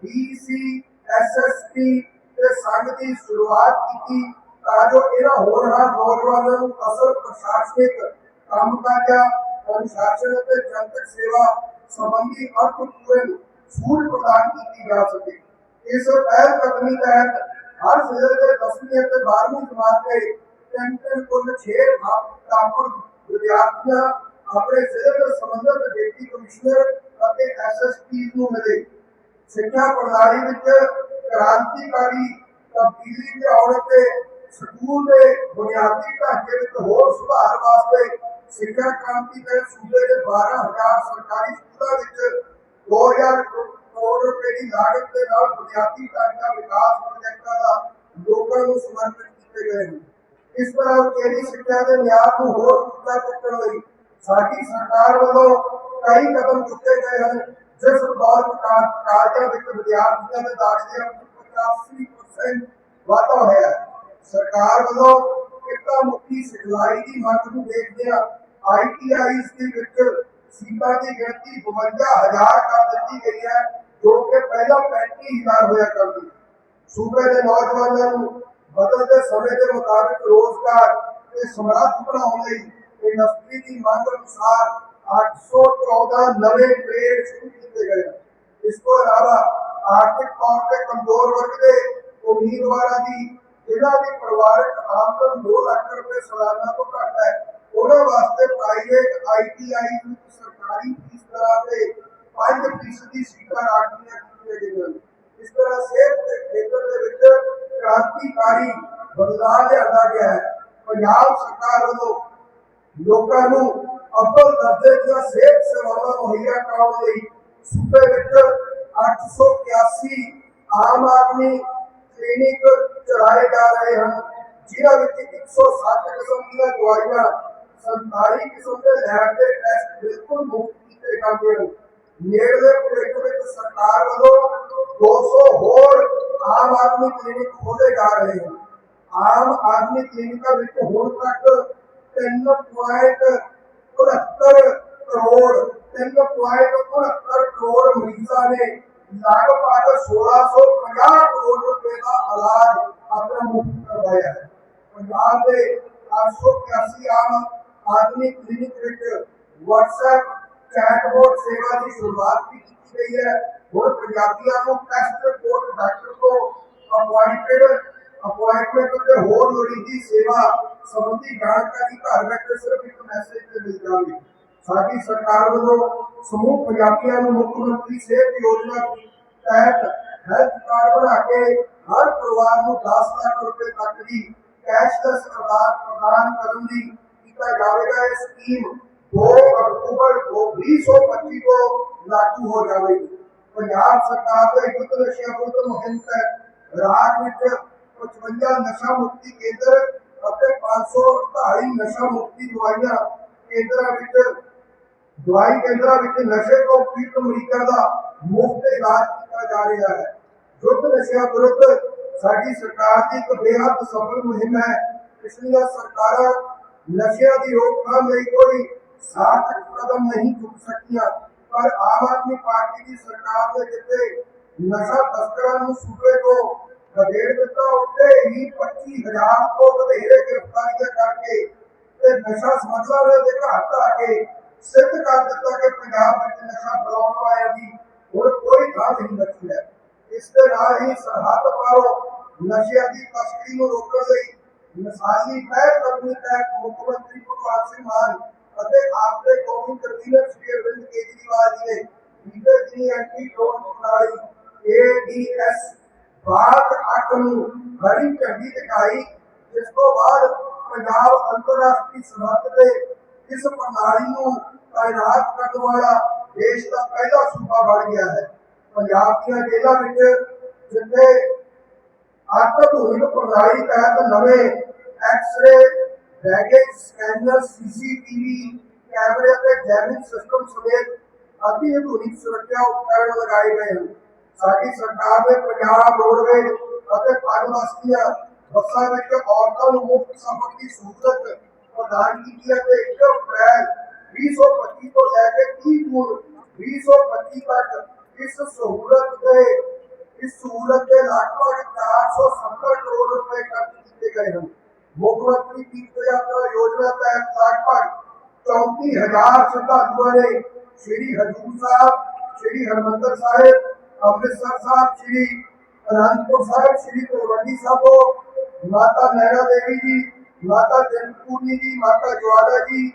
ਡੀਸੀ ਐਸਐਸਪੀ ਤੇ ਸੰਘ ਦੀ ਸ਼ੁਰੂਆਤ ਕੀਤੀ ਤਾਂ ਜੋ ਇਹਨਾਂ ਹੋਰਨਾਂ ਨੌਜਵਾਨਾਂ ਨੂੰ ਅਸਲ ਪ੍ਰਸ਼ਾਸਨਿਕ ਕੰਮਕਾਜਾਂ ਅਨੁਸ਼ਾਸਨ ਅਤੇ ਜਨਤਕ ਸੇਵਾ ਸੰਬੰਧੀ ਅਰਥਪੂਰਨ ਸੂਝ ਪ੍ਰਦਾਨ ਕੀਤੀ ਜਾ ਸਕੇ। ਇਸ ਪਹਿਲ ਕਦਮੀ ਤਹਿਤ ਹਰ ਜ਼ਿਲ੍ਹੇ ਦੇ 10ਵੀਂ ਅਤੇ 12ਵੀਂ ਜਮਾਤ ਦੇ ਤਿੰਨ ਕੁੱਲ 6 ਟਾਪਰ ਵਿਦਿਆਰਥੀਆਂ ਆਪਣੇ ਜ਼ਿਲ੍ਹੇ ਦੇ ਸੰਬੰਧਿਤ ਡਿਪਟੀ ਕਮਿਸ਼ਨਰ ਅਤੇ ਐਸਐਸਪੀ ਨੂੰ ਮਿਲੇ। ਸਿੱਖਿਆ ਪ੍ਰਣਾਲੀ ਵਿੱਚ ਕ੍ਰਾਂਤੀਕਾਰੀ ਤਬਦੀਲੀ ਲਿਆਉਣ ਅਤੇ ਸਕੂਲ ਦੇ ਬੁਨਿਆਦੀ ਢਾਂਚੇ ਵਿੱਚ ਹੋਰ ਸੁਧਾਰ ਵਾਸਤੇ ਸਿੱਖਿਆ ਕ੍ਰਾਂਤੀ ਦੇ ਸੂਬੇ ਦੇ 12000 ਸਰਕਾਰੀ ਸਕੂਲਾਂ ਵਿੱਚ 2000 ਕਰੋੜ ਰੁਪਏ ਦੀ ਲਾਗਤ ਦੇ ਨਾਲ ਬੁਨਿਆਦੀ ਢਾਂਚਾ ਵਿਕਾਸ ਪ੍ਰੋਜੈਕਟਾਂ ਦਾ ਲੋਕਾਂ ਨੂੰ ਸਮਰਪਿਤ ਕੀਤੇ ਗਏ ਹਨ ਇਸ ਤਰ੍ਹਾਂ ਉਚੇਰੀ ਸਿੱਖਿਆ ਦੇ ਮਿਆਰ ਨੂੰ ਹੋਰ ਉੱਚਾ ਚੁੱਕਣ ਲਈ ਸਾਡੀ ਸਰਕਾਰ ਵੱਲੋਂ ਕਈ ਕਦਮ ਚੁੱਕੇ ਗਏ ਹਨ, ਜਿਸ ਦੌਰ ਕਾਰਜਾਂ ਵਿੱਚ ਵਿਦਿਆਰਥੀਆਂ ਦੇ ਦਾਖਲਿਆਂ ਵਿੱਚ 85% ਵਾਧਾ ਹੋਇਆ ਸਰਕਾਰ ਵੱਲੋਂ ਕਿੱਤਾ ਮੁਖੀ ਸਿਖਲਾਈ ਦੀ ਮੰਗ ਨੂੰ ਦੇਖਦਿਆਂ ਆਈਟੀਆਈਸ ਦੇ ਵਿੱਚ ਸੀਟਾਂ ਦੀ ਗਿਣਤੀ 52000 ਕਰ ਦਿੱਤੀ ਗਈ ਹੈ। ਜੋ ਕਿ ਪਹਿਲਾਂ 35000 ਹੋਇਆ ਕਰਦੀ। ਸੂਬੇ ਦੇ ਨੌਜਵਾਨਾਂ ਨੂੰ ਬਦਲਦੇ ਸਮੇਂ ਦੇ ਮੁਤਾਬਿਕ ਰੋਜ਼ਗਾਰ ਤੇ ਸਮਰੱਥ ਬਣਾਉਣ ਲਈ ਇੰਡਸਟਰੀ ਦੀ ਮੰਗ ਅਨੁਸਾਰ 814 ਨਵੇਂ ਟ੍ਰੇਡ ਸ਼ੁਰੂ ਕੀਤੇ ਗਏ ਇਸ ਤੋਂ ਇਲਾਵਾ ਆਰਥਿਕ ਤੌਰ ਤੇ ਕਮਜ਼ੋਰ ਵਰਗ ਦੇ ਉਮੀਦਵਾਰਾਂ ਦੀ ਜਿਨ੍ਹਾਂ ਦੀ ਪਰਿਵਾਰਕ ਆਮਦਨ 2 ਲੱਖ ਰੁਪਏ ਸਾਲਾਨਾ ਤੋਂ ਘੱਟ ਹੈ, ਉਹਨਾਂ ਵਾਸਤੇ ਪ੍ਰਾਈਵੇਟ ਆਈਟੀਆਈ ਸਰਕਾਰੀ ਫੀਸ ਦਰਾਂ ਤੇ 5% ਦੀ ਸੀਟਾਂ ਰਾਖਵੀਆਂ ਕੀਤੀਆਂ ਗਈਆਂ ਇਸ ਤਰ੍ਹਾਂ ਸਿਹਤ ਦੇ ਖੇਤਰ ਦੇ ਵਿੱਚ ਕ੍ਰਾਂਤੀਕਾਰੀ ਬਦਲਾਅ ਲਿਆਂਦਾ ਗਿਆ ਹੈ। ਪੰਜਾਬ ਸਰਕਾਰ ਵੱਲੋਂ ਲੋਕਾਂ ਨੂੰ ਅੱਵਲ ਦਰਜੇ ਦੀਆਂ ਸਿਹਤ ਸੇਵਾਵਾਂ ਮੁਹੱਈਆ ਕਰਾਉਣ ਲਈ ਸੂਬੇ ਵਿੱਚ 881 ਆਮ ਆਦਮੀ ਕਲੀਨਿਕ ਚਲਾਏ ਜਾ ਰਹੇ ਹਨ, ਜਿਨ੍ਹਾਂ ਵਿੱਚ 107 ਕਿਸਮ ਦੀਆਂ ਦਵਾਈਆਂ 47 ਕਿਸਮ ਦੇ ਲੈਬ ਦੇ ਟੈਸਟ ਬਿਲਕੁਲ ਮੁਫਤ ਕੀਤੇ ਜਾਂਦੇ ਹਨ। ਨੇੜਲੇ ਭਵਿੱਖ ਵਿੱਚ ਸਰਕਾਰ ਵੱਲੋਂ 200 ਹੋਰ ਆਮ ਆਦਮੀ ਕਲੀਨਿਕ ਖੋਲੇ ਜਾ ਰਹੇ ਹਨ ਆਮ ਆਦਮੀ ਕਲੀਨਿਕਾਂ ਵਿੱਚ ਹੁਣ ਤੱਕ 3.69 ਕਰੋੜ 3.69 ਕਰੋੜ ਮਰੀਜ਼ਾਂ ਨੇ ਲਗਭਗ 1650 ਕਰੋੜ ਰੁਪਏ ਦਾ ਇਲਾਜ ਆਪਣਾ ਮੁਫਤ ਕਰਵਾਇਆ ਹੈ। ਪੰਜਾਬ ਦੇ 881 ਆਮ ਆਦਮੀ ਕਲੀਨਿਕ ਵਿੱਚ WhatsApp ਚੈਟਬੋਟ ਸੇਵਾ ਦੀ ਸ਼ੁਰੂਆਤ ਵੀ ਕੀਤੀ ਗਈ ਹੈ। ਹੁਣ ਪੰਜਾਬੀਆਂ ਨੂੰ ਟੈਸਟ ਰਿਪੋਰਟ ਡਾਕਟਰ ਤੋਂ ਅਪਾਇੰਟਡ ਅਪਾਇੰਟਮੈਂਟ ਅਤੇ ਹੋਰ ਲੋੜੀਂਦੀ ਸੇਵਾ ਸੰਬੰਧੀ ਜਾਣਕਾਰੀ ਘਰ ਬੈਠੇ ਸਿਰਫ ਇੱਕ ਮੈਸੇਜ ਤੇ ਮਿਲ ਜਾਵੇ। ਸਾਡੀ ਸਰਕਾਰ ਵੱਲੋਂ ਸਮੂਹ ਪੰਜਾਬੀਆਂ ਨੂੰ ਮੁੱਖ ਮੰਤਰੀ ਸਿਹਤ ਯੋਜਨਾ ਤਹਿਤ ਹੈਲਥ ਕਾਰਡ ਬਣਾ ਕੇ ਹਰ ਪਰਿਵਾਰ ਨੂੰ 10 ਲੱਖ ਰੁਪਏ ਤੱਕ ਦੀ ਕੈਸ਼ਲੈਸ ਪ੍ਰਦਾਨ ਪ੍ਰਦਾਨ ਕਰਨ ਦੀ ਕੀਤਾ ਜਾਵੇਗਾ। ਇਹ ਸਕੀਮ 2 ਅਕਤੂਬਰ 2025 ਤੋਂ ਲਾਗੂ ਹੋ ਜਾਵੇਗੀ ਪੰਜਾਬ ਸਰਕਾਰ ਦੇ ਯੁੱਧ ਨਸ਼ਿਆਂ ਵਿਰੁੱਧ ਮੁਹਿੰਮ ਤਹਿਤ ਰਾਜ ਵਿੱਚ 55 ਨਸ਼ਾ ਮੁਕਤੀ ਕੇਂਦਰ ਅਤੇ 548 ਨਸ਼ਾ ਮੁਕਤੀ ਦਵਾਈਆਂ ਕੇਂਦਰਾਂ ਵਿੱਚ ਦਵਾਈ ਕੇਂਦਰਾਂ ਵਿੱਚ ਨਸ਼ੇ ਤੋਂ ਪੀੜਤ ਮਰੀਜ਼ਾਂ ਦਾ ਮੁਫਤ ਇਲਾਜ ਕੀਤਾ ਜਾ ਰਿਹਾ ਹੈ ਯੁੱਧ ਨਸ਼ਿਆਂ ਵਿਰੁੱਧ ਸਾਡੀ ਸਰਕਾਰ ਦੀ ਇੱਕ ਬੇਹੱਦ ਸਫਲ ਮੁਹਿੰਮ ਹੈ ਪਿਛਲੀਆਂ ਸਰਕਾਰਾਂ ਨਸ਼ਿਆਂ ਦੀ ਰੋਕਥਾਮ ਲਈ ਕੋਈ ਸਾਰਥਕ ਕਦਮ ਨਹੀਂ ਚੁੱਕ ਸਕੀਆਂ ਪਰ ਆਮ ਆਦਮੀ ਪਾਰਟੀ ਦੀ ਸਰਕਾਰ ਨੇ ਜਿੱਥੇ ਨਸ਼ਾ ਤਸਕਰਾਂ ਨੂੰ ਸੂਬੇ ਤੋਂ ਖਦੇੜ ਦਿੱਤਾ ਉੱਤੇ ਹੀ 25000 ਤੋਂ ਵਧੇਰੇ ਗ੍ਰਿਫਤਾਰੀਆਂ ਕਰਕੇ ਤੇ ਨਸ਼ਾ ਸਮਗਲਰਾਂ ਦੇ ਘਰ ਢਾਹ ਕੇ ਸਿੱਧ ਕਰ ਦਿੱਤਾ ਕਿ ਪੰਜਾਬ ਵਿੱਚ ਨਸ਼ਾ ਫੈਲਾਉਣ ਵਾਲਿਆਂ ਦੀ ਹੁਣ ਕੋਈ ਥਾਂ ਨਹੀਂ ਬਚੀ ਹੈ ਇਸ ਦੇ ਨਾਲ ਹੀ ਸਰਹੱਦ ਪਾਰੋਂ ਨਸ਼ਿਆਂ ਦੀ ਤਸਕਰੀ ਨੂੰ ਰੋਕਣ ਲਈ ਮਿਸਾਲੀ ਪਹਿਲ ਕਰਨੀ ਹੈ ਮੁੱਖ ਮੰਤਰੀ ਭਗਵੰਤ ਸਿੰਘ ਮਾਨ ਅਤੇ ਆਪ ਕੌਮੀ ਕਨਵੀਨਰ ਸ਼੍ਰੀ ਅਰਵਿੰਦ ਕੇਜਰੀਵਾਲ ਜੀ ਨੇ ਬੀਤੇ ਦਿਨੀ ਐਂਟੀ ਡਰੋਨ ਪ੍ਰਣਾਲੀ ਏਡੀਐਸ ਬਾਤ ਅੱਠ ਨੂੰ ਹਰੀ ਝੰਡੀ ਦਿਖਾਈ। ਜਿਸ ਤੋਂ ਬਾਅਦ ਪੰਜਾਬ ਅੰਤਰਰਾਸ਼ਟਰੀ ਸਰਹੱਦ ਤੇ ਇਸ ਪ੍ਰਣਾਲੀ ਨੂੰ ਤਾਇਨਾਤ ਕਰਨ ਵਾਲਾ ਦੇਸ਼ ਦਾ ਪਹਿਲਾ ਸੂਬਾ ਬਣ ਗਿਆ ਹੈ। ਪੰਜਾਬ ਦੀਆਂ ਜੇਲ੍ਹਾਂ ਵਿੱਚ ਜਿੱਥੇ ਆਤਮਹੂਨ ਪ੍ਰਣਾਲੀ ਤਹਿਤ ਨਵੇਂ ਐਕਸ-ਰੇ ਬੈਗੇਜ ਸਕੈਨਰ ਸੀਸੀਟੀਵੀ ਕੈਮਰੇ ਅਤੇ ਜੈਨਿਕ ਸਿਸਟਮ ਸਮੇਤ ਅਤੀ ਆਧੁਨਿਕ ਸੁਰੱਖਿਆ ਉਪਕਰਣ ਲਗਾਏ ਗਏ ਹਨ ਸਾਡੀ ਸਰਕਾਰ ਨੇ ਪੰਜਾਬ ਰੋਡਵੇਜ਼ ਅਤੇ ਪੰਜ ਬਸਤੀਆਂ ਬੱਸਾਂ ਵਿੱਚ ਔਰਤਾਂ ਨੂੰ ਮੁਫਤ ਸਫ਼ਰ ਦੀ ਸਹੂਲਤ ਪ੍ਰਦਾਨ ਕੀਤੀ ਹੈ ਤੇ 1 ਅਪ੍ਰੈਲ 2025 ਤੋਂ ਲੈ ਕੇ 30 ਜੂਨ 2025 ਤੱਕ ਇਸ ਸਹੂਲਤ ਦੇ ਇਸ ਸਹੂਲਤ ਦੇ ਲਗਭਗ 470 ਕਰੋੜ ਰੁਪਏ ਖਰਚ ਕੀਤੇ ਗਏ ਹਨ ਮੁੱਖ ਮੰਤਰੀ ਤੀਰਥ ਯਾਤਰਾ ਯੋਜਨਾ ਤਹਿਤ ਲਗਭਗ 34000 ਸ਼ਰਧਾਲੂਆਂ ਨੇ ਸ੍ਰੀ ਹਜੂਰ ਸਾਹਿਬ, ਸ੍ਰੀ ਹਰਮੰਦਰ ਸਾਹਿਬ, ਅੰਮ੍ਰਿਤਸਰ ਸਾਹਿਬ, ਸ੍ਰੀ ਅਨੰਦਪੁਰ ਸਾਹਿਬ, ਸ੍ਰੀ ਤਲਵੰਡੀ ਸਾਬੋ ਮਾਤਾ ਨੈਣਾ ਦੇਵੀ ਜੀ, ਮਾਤਾ ਚਿੰਤਪੂਰਨੀ ਜੀ, ਮਾਤਾ ਜਵਾਲਾ ਜੀ,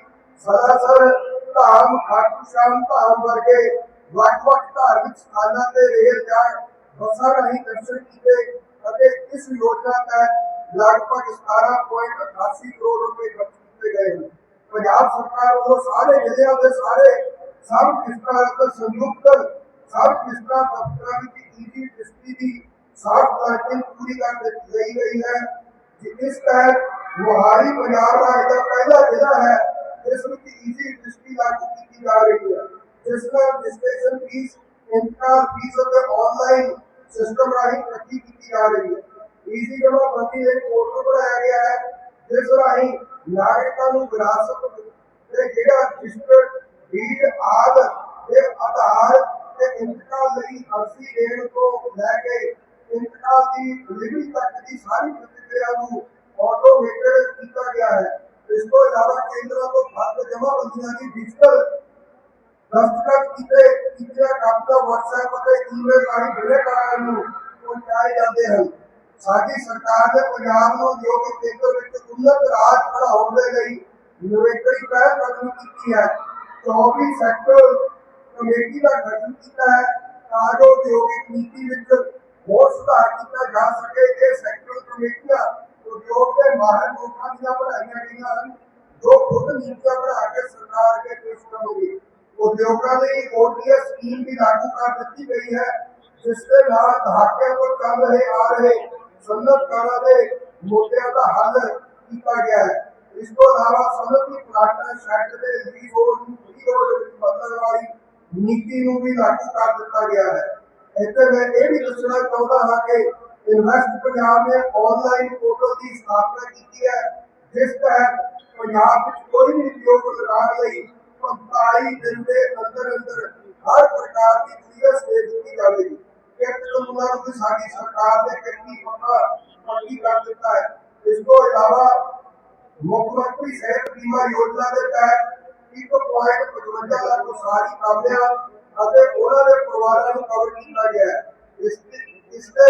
ਸਰਾਸਰ ਧਾਮ, ਖਾਟੂ ਸ਼ਾਮ ਧਾਮ ਵਰਗੇ ਵੱਖ-ਵੱਖ ਧਾਰਮਿਕ ਸਥਾਨਾਂ ਤੇ ਰੇਲ ਜਾਣ ਬੱਸਾਂ ਰਾਹੀਂ ਦਰਸ਼ਨ ਕੀਤੇ ਅਤੇ ਇਸ ਯੋਜਨਾ ਤਹਿਤ ਲਗਭਗ 17.88 ਕਰੋੜ ਰੁਪਏ ਖਰਚ ਕੀਤੇ ਗਏ ਹਨ ਪੰਜਾਬ ਸਰਕਾਰ ਵੱਲੋਂ ਸਾਰੇ ਜ਼ਿਲ੍ਹਿਆਂ ਦੇ ਸਾਰੇ ਸਬ ਕਿਸ਼ਤਾਂ ਅਤੇ ਸੰਯੁਕਤ ਸਬ ਕਿਸ਼ਤਾਂ ਦਫ਼ਤਰਾਂ ਵਿੱਚ ਈਜੀ ਡਿਸਟ੍ਰੀ ਦੀ ਸਾਫ਼ ਲਾਈਨਿੰਗ ਪੂਰੀ ਕਰ ਦਿੱਤੀ ਗਈ ਗਈ ਹੈ ਜਿਸ ਤਹਿਤ ਮੁਹਾਲੀ ਪੰਜਾਬ ਰਾਜ ਦਾ ਪਹਿਲਾ ਜ਼ਿਲ੍ਹਾ ਹੈ ਜਿਸ ਵਿੱਚ ਈਜੀ ਡਿਸਟ੍ਰੀ ਲਾਗੂ ਕੀਤੀ ਜਾ ਰਹੀ ਹੈ ਜਿਸ ਨਾਲ ਰਜਿਸਟ੍ਰੇਸ਼ਨ ਫੀਸ ਇੰਤਕਾਲ ਫੀਸ ਅਤੇ ਆਨਲਾਈਨ ਸਿਸਟਮ ਰਾਹੀਂ ਇਕੱਠੀ ਕੀਤੀ ਜਾ ਰਹੀ ਹੈ ਈਜ਼ੀ ਜਮਾਬੰਦੀ ਲਈ ਪੋਰਟਲ ਬਣਾਇਆ ਗਿਆ ਹੈ। ਜਿਸ ਰਾਹੀਂ ਨਾਗਰਿਕਾਂ ਨੂੰ ਵਿਰਾਸਤ ਤੇ ਜਿਹੜਾ ਰਜਿਸਟਰਡ ਡੀਡ ਆਦ ਦੇ ਆਧਾਰ ਤੇ ਇੰਤਕਾਲ ਲਈ ਅਰਜ਼ੀ ਦੇਣ ਤੋਂ ਲੈ ਕੇ ਇੰਤਕਾਲ ਦੀ ਡਿਲੀਵਰੀ ਤੱਕ ਦੀ ਸਾਰੀ ਪ੍ਰਕਿਰਿਆ ਨੂੰ ਆਟੋਮੇਟਡ ਕੀਤਾ ਗਿਆ ਹੈ। ਇਸ ਤੋਂ ਇਲਾਵਾ ਕੇਂਦਰਾਂ ਤੋਂ ਫੰਡ ਜਮਾਬੰਦੀਆਂ ਦੀ ਡਿਜੀਟਲ ਦਸਤਖਤ ਕੀਤੇ, ਕੀਤੀਆਂ ਕਾਪੀਆਂ, WhatsApp ਅਤੇ ਈਮੇਲ ਰਾਹੀਂ ਜ਼ਿਲ੍ਹੇਦਾਰਾਂ ਨੂੰ ਪਹੁੰਚਾਏ ਜਾਂਦੇ ਹਨ। ਸਾਡੀ ਸਰਕਾਰ ਨੇ ਪੰਜਾਬ ਨੂੰ ਉਦਯੋਗਿਕ ਖੇਤਰ ਵਿੱਚ ਉન્નਤ ਰਾਜ ਬਣਾਉਣ ਦੇ ਲਈ ਨਿਵੇਕਲੀ ਪਹਿਲ ਕਦਮੀ ਕੀਤੀ ਹੈ 24 ਸੈਕਟਰ ਕਮੇਟੀ ਦਾ ਗਠਨ ਕੀਤਾ ਹੈ ਤਾਂ ਜੋ ਉਦਯੋਗਿਕ ਨੀਤੀ ਵਿੱਚ ਹੋਰ ਸੁਧਾਰ ਕੀਤਾ ਜਾ ਸਕੇ ਇਹ ਸੈਕਟਰ ਕਮੇਟੀਆਂ ਉਦਯੋਗ ਦੇ ਮਾਹਿਰ ਲੋਕਾਂ ਦੀਆਂ ਬਣਾਈਆਂ ਗਈਆਂ ਹਨ ਜੋ ਖੁਦ ਨੀਤੀਆਂ ਬਣਾ ਕੇ ਸਰਕਾਰ ਅੱਗੇ ਪੇਸ਼ ਕਰਨਗੇ ਉਦਯੋਗਾਂ ਲਈ ਓਡੀਐਸ ਸਕੀਮ ਵੀ ਲਾਗੂ ਕਰ ਦਿੱਤੀ ਗਈ ਹੈ ਜਿਸ ਦੇ ਨਾਲ ਦਹਾਕਿਆਂ ਤੋਂ ਚੱਲ ਰਹੇ ਆ ਰਹੇ ਸਨਅਤਕਾਰਾਂ ਦੇ ਮੁੱਦਿਆਂ ਦਾ ਹੱਲ ਕੀਤਾ ਗਿਆ ਹੈ। ਇਸ ਤੋਂ ਇਲਾਵਾ ਸਨਅਤੀ ਪਲਾਟਾਂ, ਸ਼ੈਡ ਦੇ ਲੀ ਰੋਡ ਨੂੰ ਫ੍ਰੀ ਰੋਡ ਵਿੱਚ ਬਦਲਣ ਵਾਲੀ ਨੀਤੀ ਨੂੰ ਵੀ ਲਾਗੂ ਕਰ ਦਿੱਤਾ ਗਿਆ ਹੈ। ਇੱਥੇ ਮੈਂ ਇਹ ਵੀ ਦੱਸਣਾ ਚਾਹੁੰਦਾ ਹਾਂ ਕਿ ਇਨਵੈਸਟ ਪੰਜਾਬ ਨੇ ਆਨਲਾਈਨ ਪੋਰਟਲ ਦੀ ਸਥਾਪਨਾ ਕੀਤੀ ਹੈ, ਜਿਸ ਤਹਿਤ ਪੰਜਾਬ ਵਿੱਚ ਕੋਈ ਵੀ ਉਦਯੋਗ ਲਗਾਉਣ ਲਈ 45 ਦਿਨ ਦੇ ਅੰਦਰ ਅੰਦਰ ਹਰ ਪ੍ਰਕਾਰ ਦੀ ਕਲੀਅਰ ਦੇ ਦਿੱਤੀ ਜਾਵੇਗੀ। ਕਿਰਤ ਕਾਨੂੰਨਾਂ ਨੂੰ ਵੀ ਸਾਡੀ ਸਰਕਾਰ ਨੇ ਕੱਟੀ ਪੱਕਾ ਪੱਕੀ ਕਰ ਦਿੱਤਾ ਹੈ। ਇਸ ਤੋਂ ਇਲਾਵਾ ਮੁੱਖ ਮੰਤਰੀ ਸਿਹਤ ਬੀਮਾ ਯੋਜਨਾ ਦੇ ਤਹਿਤ 1.55 ਲੱਖ ਉਸਾਰੀ ਕਾਮਿਆਂ ਅਤੇ ਉਹਨਾਂ ਦੇ ਪਰਿਵਾਰਾਂ ਨੂੰ ਕਵਰ ਕੀਤਾ ਗਿਆ ਹੈ। ਇਸ ਇਸ ਦੇ